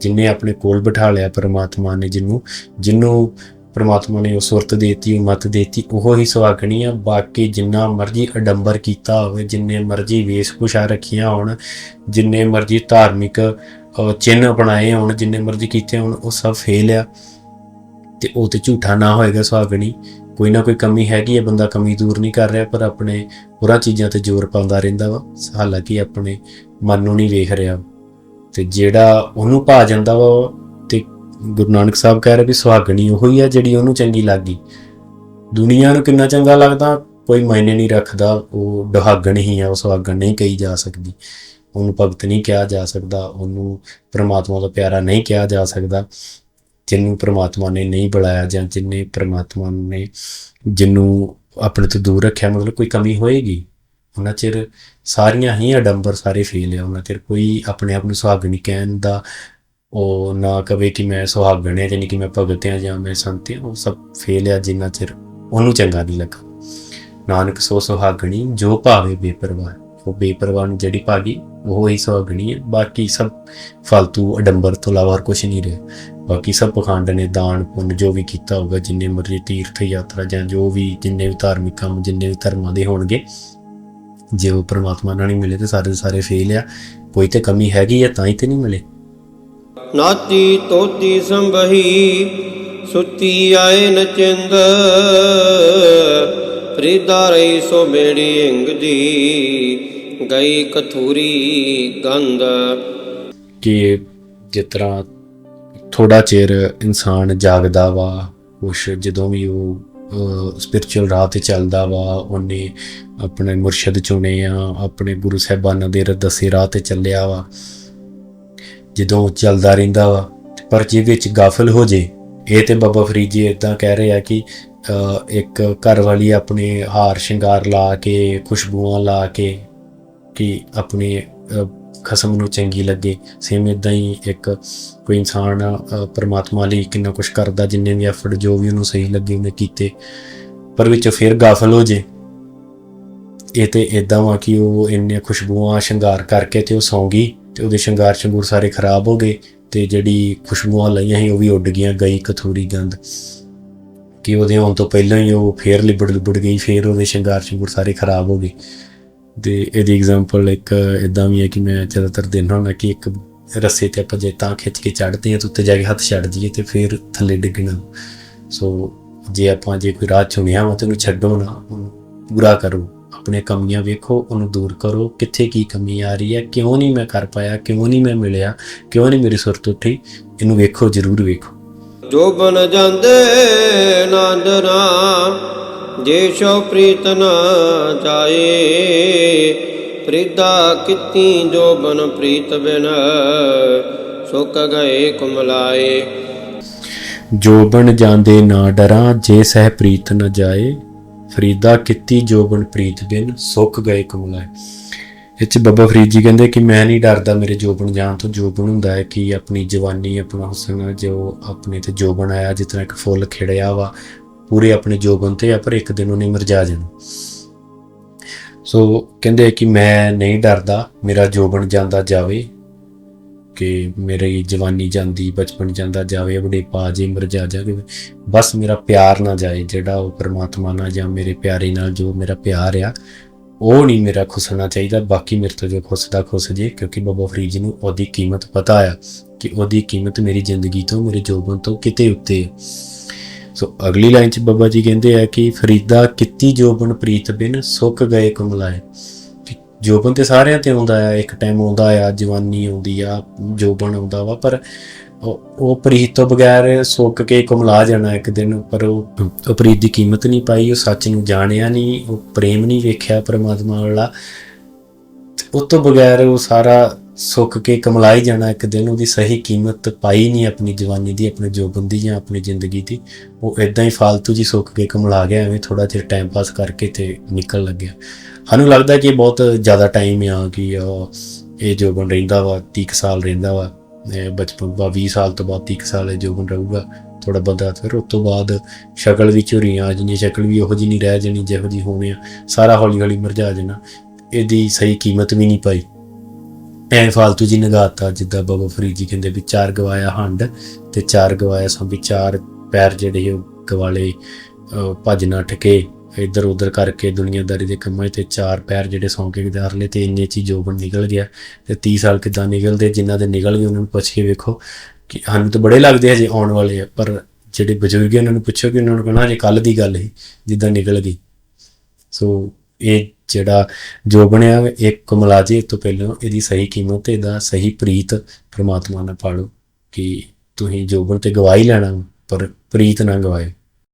S2: ਜਿਨੇ ਆਪਣੇ ਕੋਲ ਬਿਠਾ ਲਿਆ ਪਰਮਾਤਮਾ ਨੇ ਜਿਹਨੂੰ ਜਿਹਨੂੰ ਪਰਮਾਤਮਾ ਨੇ ਉਹ ਸੁਰਤ ਦੇਤੀ ਮਤ ਦੇਤੀ ਉਹ ਹੀ ਸੁਹਾਗਣੀ ਆ। ਬਾਕੀ ਜਿੰਨਾ ਮਰਜ਼ੀ ਅਡੰਬਰ ਕੀਤਾ ਹੋਵੇ ਜਿੰਨੇ ਮਰਜ਼ੀ ਵੇਸ਼ਭੂਸ਼ਾ ਰੱਖੀਆਂ ਹੋਣ ਜਿੰਨੇ ਮਰਜ਼ੀ ਧਾਰਮਿਕ ਅਹ, ਚਿੰਨ੍ਹ ਬਣਾਏ ਹੋਣ ਜਿੰਨੇ ਮਰਜ਼ੀ ਕੀਤੇ ਹੋਣ ਉਹ ਸਭ ਫੇਲ ਆ। ਤੇ ਉਹ ਤੇ ਝੂਠਾ ਨਾ ਹੋਏਗਾ ਸੁਹਾਗਣੀ। ਕੋਈ ਨਾ ਕੋਈ ਕਮੀ ਹੈਗੀ ਹੈ, ਬੰਦਾ ਕਮੀ ਦੂਰ ਨਹੀਂ ਕਰ ਰਿਹਾ, ਪਰ ਆਪਣੇ ਹੋਰਾਂ ਚੀਜ਼ਾਂ ਤੇ ਜ਼ੋਰ ਪਾਉਂਦਾ ਰਹਿੰਦਾ ਵਾ। ਹਾਲਾਂਕਿ ਆਪਣੇ ਮਨ ਨੂੰ ਨਹੀਂ ਵੇਖ ਰਿਹਾ। ਤੇ ਜਿਹੜਾ ਉਹਨੂੰ ਭਾ ਜਾਂਦਾ ਵਾ ਤੇ ਗੁਰੂ ਨਾਨਕ ਸਾਹਿਬ ਕਹਿ ਰਹੇ ਵੀ ਸੁਹਾਗਣੀ ਉਹ ਹੀ ਆ ਜਿਹੜੀ ਉਹਨੂੰ ਚੰਗੀ ਲੱਗੀ। ਦੁਨੀਆ ਨੂੰ ਕਿੰਨਾ ਚੰਗਾ ਲੱਗਦਾ, ਕੋਈ ਮਾਇਨੇ ਨਹੀਂ ਰੱਖਦਾ, ਉਹ ਦੁਹਾਗਣ ਹੀ ਆ, ਉਹ ਸੁਹਾਗਣ ਨਹੀਂ ਕਹੀ ਜਾ ਸਕਦੀ। ਉਹਨੂੰ ਭਗਤ ਨਹੀਂ ਕਿਹਾ ਜਾ ਸਕਦਾ, ਉਹਨੂੰ ਪ੍ਰਮਾਤਮਾ ਦਾ ਪਿਆਰਾ ਨਹੀਂ ਕਿਹਾ ਜਾ ਸਕਦਾ। ਜਿਹਨੂੰ ਪ੍ਰਮਾਤਮਾ ਨੇ ਨਹੀਂ ਬੁਲਾਇਆ ਜਾਂ ਜਿੰਨੇ ਪ੍ਰਮਾਤਮਾ ਨੇ ਜਿਹਨੂੰ ਆਪਣੇ ਤੋਂ ਦੂਰ ਰੱਖਿਆ, ਮਤਲਬ ਕੋਈ ਕਮੀ ਹੋਏਗੀ? ਉਹਨਾਂ ਚਿਰ ਸਾਰੀਆਂ ਹੀ ਅਡੰਬਰ ਸਾਰੇ ਫੇਲ ਆ, ਉਹਨਾਂ ਚਿਰ ਕੋਈ ਆਪਣੇ ਆਪ ਨੂੰ ਸੁਹਾਗਣੀ ਕਹਿਣ ਦਾ। ਉਹ ਨਾ ਕਵੇ ਕਿ ਮੈਂ ਸੁਹਾਗਣ ਹਾਂ ਜਾਨੀ ਕਿ ਮੈਂ ਭਗਤ ਹਾਂ ਜਾਂ ਮੈਂ ਸੰਤ ਹਾਂ ਉਹ ਸਭ ਫੇਲ ਆ ਜਿੰਨਾ ਚਿਰ ਉਹਨੂੰ ਚੰਗਾ ਨਹੀਂ ਲੱਗਾ। ਨਾਨਕ ਸੋ ਸੁਹਾਗਣੀ, ਜੋ ਭਾਵੇ ਬੇਪਰਵਾਹ। ਉਹ ਬੇਪਰਵਾਹ ਨੂੰ ਜਿਹੜੀ ਭਾਗੀ, ਉਹ ਹੀ ਸੁਹਾਗਣੀ ਹੈ। ਬਾਕੀ ਸਭ ਫालतू ਅਡੰਬਰ ਤੋਂ ਇਲਾਵਾ ਹੋਰ ਕੁਝ ਨਹੀਂ ਰਿਹਾ। ਬਾਕੀ ਸਭ ਪਖੰਡ ਨੇ ਦਾਨ, ਪੁੰਨ ਜੋ ਵੀ ਕੀਤਾ ਹੋਗਾ ਜਿੰਨੇ ਮਰਜ਼ੀ ਤੀਰਥ ਯਾਤਰਾ ਜਾਂ ਜੋ ਵੀ ਜਿੰਨੇ ਵੀ ਧਾਰਮਿਕ ਕੰਮ, ਜਿੰਨੇ ਵੀ ਧਰਮਾਂ ਦੇ ਹੋਣਗੇ, ਜੇ ਉਹ ਪ੍ਰਮਾਤਮਾ ਨਾਲ ਨਹੀਂ ਮਿਲੇ ਤੇ ਸਾਰੇ ਸਾਰੇ ਫੇਲ ਆ। ਕੋਈ ਤੇ ਕਮੀ ਹੈਗੀ ਆ, ਤਾਂ ਹੀ ਤੇ ਨਹੀਂ ਮਿਲੇ।
S1: ਨਾਤੀ ਤੋਤੀ ਸੰਭਹੀ, ਸੁਤੀ ਆਏ ਨਚਿੰਦ। ਫਰੀਦਾ ਰਹੀ ਸੋ ਮੇੜੀ ਹਿੰਗ ਦੀ ਗਈ ਕਥੂਰੀ ਗੰਧ
S2: ਕਿ ਜਿਸ ਤਰ੍ਹਾਂ ਥੋੜਾ ਚਿਰ ਇਨਸਾਨ ਜਾਗਦਾ ਵਾ ਕੁਛ ਜਦੋਂ ਵੀ ਉਹ ਸਪਿਰਚੁਅਲ ਰਾਹ ਤੇ ਚੱਲਦਾ ਵਾ ਉਹਨੇ ਆਪਣੇ ਮੁਰਸ਼ਿਦ ਚੁਣੇ ਆ ਆਪਣੇ ਗੁਰੂ ਸਾਹਿਬਾਨਾਂ ਦੇ ਦੱਸੇ ਰਾਹ ਤੇ ਚੱਲਿਆ ਵਾ। ਜਦੋਂ ਉਹ ਚੱਲਦਾ ਰਹਿੰਦਾ ਵਾ ਪਰ ਜੇ ਵਿੱਚ ਗਾਫਲ ਹੋ ਜੇ ਇਹ ਤੇ ਬਾਬਾ ਫਰੀਦ ਜੀ ਇਦਾਂ ਕਹਿ ਰਹੇ ਆ ਕਿ ਅਹ, ਇੱਕ ਘਰ ਵਾਲੀ ਆਪਣੇ ਹਾਰ ਸ਼ਿੰਗਾਰ ਲਾ ਕੇ ਖੁਸ਼ਬੂਆਂ ਲਾ ਕੇ ਕਿ ਆਪਣੀ ਖਸਮ ਨੂੰ ਚੰਗੀ ਲੱਗੇ। ਸੇਮ ਇਦਾਂ ਹੀ ਇੱਕ ਕੋਈ ਇਨਸਾਨ ਪਰਮਾਤਮਾ ਲਈ ਕਿੰਨਾ ਕੁਝ ਕਰਦਾ, ਜਿੰਨੇ ਵੀ ਐਫਰਟ ਜੋ ਵੀ ਉਹਨੂੰ ਸਹੀ ਲੱਗੇ, ਉਹਨੇ ਕੀਤੇ। ਪਰ ਵਿੱਚ ਫਿਰ ਗਾਫਲ ਹੋ ਜੇ। ਇਹ ਤੇ ਇਦਾਂ ਵਾ ਕਿ ਉਹ ਇੰਨੇ ਖੁਸ਼ਬੂਆਂ ਸ਼ਿੰਗਾਰ ਕਰਕੇ ਤੇ ਉਹ ਸੌਂ ਗਈ ਤੇ ਉਹਦੇ ਸ਼ਿੰਗਾਰ ਸ਼ੰਗੂਰ ਸਾਰੇ ਖਰਾਬ ਹੋ ਗਏ ਤੇ ਜਿਹੜੀ ਖੁਸ਼ਬੂਆਂ ਲਈਆਂ ਸੀ ਉਹ ਵੀ ਉੱਡ ਗਈਆਂ, ਗਈ ਕਥੂਰੀ ਗੰਦ ਕਿ ਉਹਦੇ ਆਉਣ ਤੋਂ ਪਹਿਲਾਂ ਹੀ ਉਹ ਫੇਰ ਲਿਬੜ ਲਿਬੜ ਗਈ, ਫੇਰ ਉਹਦੇ ਸ਼ਿੰਗਾਰ ਸ਼ੰਗੂਰ ਸਾਰੇ ਖਰਾਬ ਹੋ ਗਏ। ਤੇ ਇਹਦੀ ਐਗਜ਼ਾਮਪਲ ਇੱਕ ਇਦਾਂ ਵੀ ਹੈ ਕਿ ਮੈਂ ਜ਼ਿਆਦਾਤਰ ਦਿਨ ਹੁੰਦਾ ਕਿ ਇੱਕ ਰੱਸੇ ਤੇ ਆਪਾਂ ਜੇ ਤਾਂ ਖਿੱਚ ਕੇ ਚੜ੍ਹਦੇ ਹਾਂ ਤਾਂ ਉੱਤੇ ਜਾ ਕੇ ਹੱਥ ਛੱਡ ਦਈਏ ਤੇ ਫਿਰ ਥੱਲੇ ਡਿੱਗਣਾ। ਸੋ ਜੇ ਆਪਾਂ ਜੇ ਕੋਈ ਰਾਹ ਚੁਣਿਆ ਵਾ ਤੇ ਉਹਨੂੰ ਛੱਡੋ ਨਾ, ਉਹਨੂੰ ਪੂਰਾ ਕਰੋ। ਆਪਣੇ ਕਮੀਆਂ ਵੇਖੋ, ਉਹਨੂੰ ਦੂਰ ਕਰੋ। ਕਿੱਥੇ ਕੀ ਕਮੀ ਆ ਰਹੀ ਹੈ, ਕਿਉਂ ਨਹੀਂ ਮੈਂ ਕਰ ਪਾਇਆ, ਕਿਉਂ ਨਹੀਂ ਮੈਂ ਮਿਲਿਆ, ਕਿਉਂ ਨਹੀਂ ਮੇਰੀ ਸੁਰਤ ਉੱਠੀ, ਇਹਨੂੰ ਵੇਖੋ, ਜ਼ਰੂਰ ਵੇਖੋ।
S1: ਜੋ ਬਨ ਜਾਂਦੇ ਨਾਂਦਨਾ ਜੇ ਸ਼ੋ ਪ੍ਰੀਤ ਨਾ ਜਾਏ, ਪ੍ਰੀਦਾ ਕਿਤੀ ਜੋ ਬਨ ਪ੍ਰੀਤ ਬਿਨ, ਸੁੱਕ ਗਏ ਕੁਮਲਾਏ।
S2: ਜੋ ਜਾਂਦੇ ਨਾ ਡਰਾਂ, ਜੇ ਸਹਿ ਪ੍ਰੀਤ ਨ ਜਾਏ, ਫਰੀਦਾ ਕੀਤੀ ਜੋਬਨ ਪ੍ਰੀਤ ਬਿਨ, ਸੁੱਕ ਗਏ ਕਮਲਾਏ। ਇੱਥੇ 'ਚ ਬਾਬਾ ਫਰੀਦ ਜੀ ਕਹਿੰਦੇ ਕਿ ਮੈਂ ਨਹੀਂ ਡਰਦਾ ਮੇਰੇ ਜੋਬਨ ਜਾਣ ਤੋਂ ਜੋਬਨ ਹੁੰਦਾ ਹੈ ਕਿ ਆਪਣੀ ਜਵਾਨੀ, ਆਪਣਾ ਹੁਸਨ, ਜੋ ਆਪਣੇ ਤੇ ਜੋਬਨ ਆਇਆ ਜਿਤਨਾ ਇੱਕ ਫੁੱਲ ਖਿੜਿਆ ਵਾ ਪੂਰੇ ਆਪਣੇ ਜੋਬਨ ਤੇ ਆ, ਪਰ ਇੱਕ ਦਿਨ ਉਹਨੇ ਮਰਜਾ ਜਾਣਾ ਸੋ ਕਹਿੰਦੇ ਕਿ ਮੈਂ ਨਹੀਂ ਡਰਦਾ, ਮੇਰਾ ਜੋਬਨ ਜਾਂਦਾ ਜਾਵੇ, ਕਿ ਮੇਰੀ ਜਵਾਨੀ ਜਾਂਦੀ, ਬਚਪਨ ਜਾਂਦਾ ਜਾਵੇ ਬੁਢੇਪਾ ਜੇ ਮਰਜਾ ਜਾਵੇ। ਬਸ ਮੇਰਾ ਪਿਆਰ ਨਾ ਜਾਏ, ਜਿਹੜਾ ਉਹ ਪ੍ਰਮਾਤਮਾ ਨਾਲ ਜਾਂ ਮੇਰੇ ਪਿਆਰੇ ਨਾਲ ਜੋ ਮੇਰਾ ਪਿਆਰ ਆ, ਉਹ ਨਹੀਂ ਮੇਰਾ ਖੁਸਣਾ ਚਾਹੀਦਾ। ਬਾਕੀ ਮੇਰੇ ਤੋਂ ਜੋ ਖੁਸਦਾ ਖੁਸ ਜੇ, ਕਿਉਂਕਿ ਬਾਬਾ ਫਰੀਦ ਜੀ ਨੂੰ ਉਹਦੀ ਕੀਮਤ ਪਤਾ ਆ, ਕਿ ਉਹਦੀ ਕੀਮਤ ਮੇਰੀ ਜ਼ਿੰਦਗੀ ਤੋਂ, ਮੇਰੇ ਜੋਬਨ ਤੋਂ ਕਿਤੇ ਉੱਤੇ ਹੈ ਸੋ ਅਗਲੀ ਲਾਈਨ 'ਚ ਬਾਬਾ ਜੀ ਕਹਿੰਦੇ ਆ ਕਿ ਫਰੀਦਾ ਕਿੱਤੀ ਜੋਬਨ ਪ੍ਰੀਤ ਬਿਨ ਸੁੱਕ ਗਏ ਕੁਮਲਾਏ ਕਿ ਜੋਬਨ ਤੇ ਸਾਰਿਆਂ ਤੇ ਆਉਂਦਾ ਆ, ਇੱਕ ਟਾਈਮ ਆਉਂਦਾ ਆ, ਜਵਾਨੀ ਆਉਂਦੀ ਆ, ਜੋਬਨ ਆਉਂਦਾ ਵਾ, ਪਰ ਉਹ ਪ੍ਰੀਤ ਤੋਂ ਬਗੈਰ ਸੁੱਕ ਕੇ ਕੁਮਲਾ ਜਾਣਾ ਇੱਕ ਦਿਨ, ਪਰ ਉਹ ਪ੍ਰੀਤ ਦੀ ਕੀਮਤ ਨਹੀਂ ਪਾਈ, ਉਹ ਸੱਚ ਨੂੰ ਜਾਣਿਆ ਨਹੀਂ, ਉਹ ਪ੍ਰੇਮ ਨਹੀਂ ਵੇਖਿਆ ਪਰਮਾਤਮਾ ਵਾਲਾ। ਤੇ ਉਹ ਤੋਂ ਬਗੈਰ ਉਹ ਸਾਰਾ ਸੁੱਕ ਕੇ ਕਮਲਾਈ ਜਾਣਾ, ਇੱਕ ਦਿਨ ਉਹਦੀ ਸਹੀ ਕੀਮਤ ਪਾਈ ਨਹੀਂ ਆਪਣੀ ਜਵਾਨੀ ਦੀ, ਆਪਣੇ ਜੋਬਨ ਦੀ ਜਾਂ ਆਪਣੀ ਜ਼ਿੰਦਗੀ ਦੀ, ਉਹ ਇਦਾਂ ਹੀ ਫालतू ਜੀ ਸੁੱਕ ਕੇ ਕਮਲਾ ਗਿਆ, ਐਵੇਂ ਥੋੜਾ ਚਿਰ ਟਾਈਮ ਪਾਸ ਕਰਕੇ ਤੇ ਨਿਕਲ ਲੱਗਿਆ। ਸਾਨੂੰ ਲੱਗਦਾ ਕਿ ਇਹ ਬਹੁਤ ਜ਼ਿਆਦਾ ਟਾਈਮ ਆ ਕਿ ਇਹ ਜੋਬਨ ਰਹਿੰਦਾ ਵਾ 30 ਕੁ ਸਾਲ ਰਹਿੰਦਾ ਵਾ। ਬਚਪਨ ਬਾ 20 ਸਾਲ ਤੋਂ ਬਾਅਦ 30 ਕੁ ਸਾਲ ਇਹ ਜੋਬਨ ਰਹੂਗਾ ਥੋੜਾ ਬੰਦਾ, ਫਿਰ ਉਸ ਤੋਂ ਬਾਅਦ ਸ਼ਕਲ ਵੀ ਝੁਰੀਆਂ ਆ ਜਾਣੀ ਸ਼ਕਲ ਵੀ ਉਹੋ ਜਿਹੀ ਨਹੀਂ ਰਹਿ ਜਾਣੀ, ਜਿਹੋ ਜਿਹੀ ਹੋਣੀ ਆ, ਸਾਰਾ ਹੌਲੀ ਹੌਲੀ ਮੁਰਝਾ ਜਾਣਾ। ਇਹਦੀ ਸਹੀ ਕੀਮਤ ਵੀ ਨਹੀਂ ਪਾਈ। ਐ ਫालतू ਜੀ ਨਗਾਤਾ ਜਿੱਦਾਂ ਬਾਬਾ ਫਰੀਦ ਜੀ ਕਹਿੰਦੇ ਵੀ ਚਾਰ ਗਵਾਇਆ ਹੰਡ ਤੇ ਚਾਰ ਗਵਾਇਆ ਸੋ ਵੀ ਚਾਰ ਪੈਰ ਜਿਹੜੇ ਉਹ ਗਵਾਲੇ ਭੱਜ ਨੱਠ ਕੇ ਇੱਧਰ ਉੱਧਰ ਕਰਕੇ ਦੁਨੀਆਦਾਰੀ ਦੇ ਕੰਮਾਂ 'ਚ ਤੇ ਚਾਰ ਪੈਰ ਜਿਹੜੇ ਸੌਂ ਕੇ ਗੁਜ਼ਾਰ ਲਏ ਤੇ ਇੰਨੇ ਚ ਜੋਬਨ ਨਿਕਲ ਗਿਆ ਤੇ 30 ਸਾਲ ਕਿਦਾਂ ਨਿਕਲਦੇ ਜਿਨ੍ਹਾਂ ਦੇ ਨਿਕਲ ਗਏ ਉਹਨਾਂ ਨੂੰ ਪੁੱਛ ਕੇ ਵੇਖੋ ਕਿ ਸਾਨੂੰ ਤਾਂ ਬੜੇ ਲੱਗਦੇ ਹਜੇ ਆਉਣ ਵਾਲੇ ਆ, ਪਰ ਜਿਹੜੇ ਬਜ਼ੁਰਗ ਆ ਉਹਨਾਂ ਨੂੰ ਪੁੱਛੋ ਕਿ ਉਹਨਾਂ ਨੂੰ ਕਹਣਾ ਹਜੇ ਕੱਲ ਦੀ ਗੱਲ ਸੀ, ਜਿੱਦਾਂ ਨਿਕਲ ਗਈ। ਸੋ ਇਹ ਜਿਹੜਾ ਜੋ ਬਣਿਆ, ਇੱਕ ਮੁਲਾਜ਼ੇ ਤੋਂ ਪਹਿਲਾਂ ਇਹਦੀ ਸਹੀ ਕੀਮਤ ਇਹਦਾ ਸਹੀ ਪ੍ਰੀਤ ਪ੍ਰਮਾਤਮਾ ਨਾਲ ਪਾਲੋ ਕਿ ਤੁਸੀਂ ਜੋਬਨ ਤੇ ਗਵਾਹੀ ਲੈਣਾ ਪਰ ਪ੍ਰੀਤ ਨਾ ਗਵਾਏ।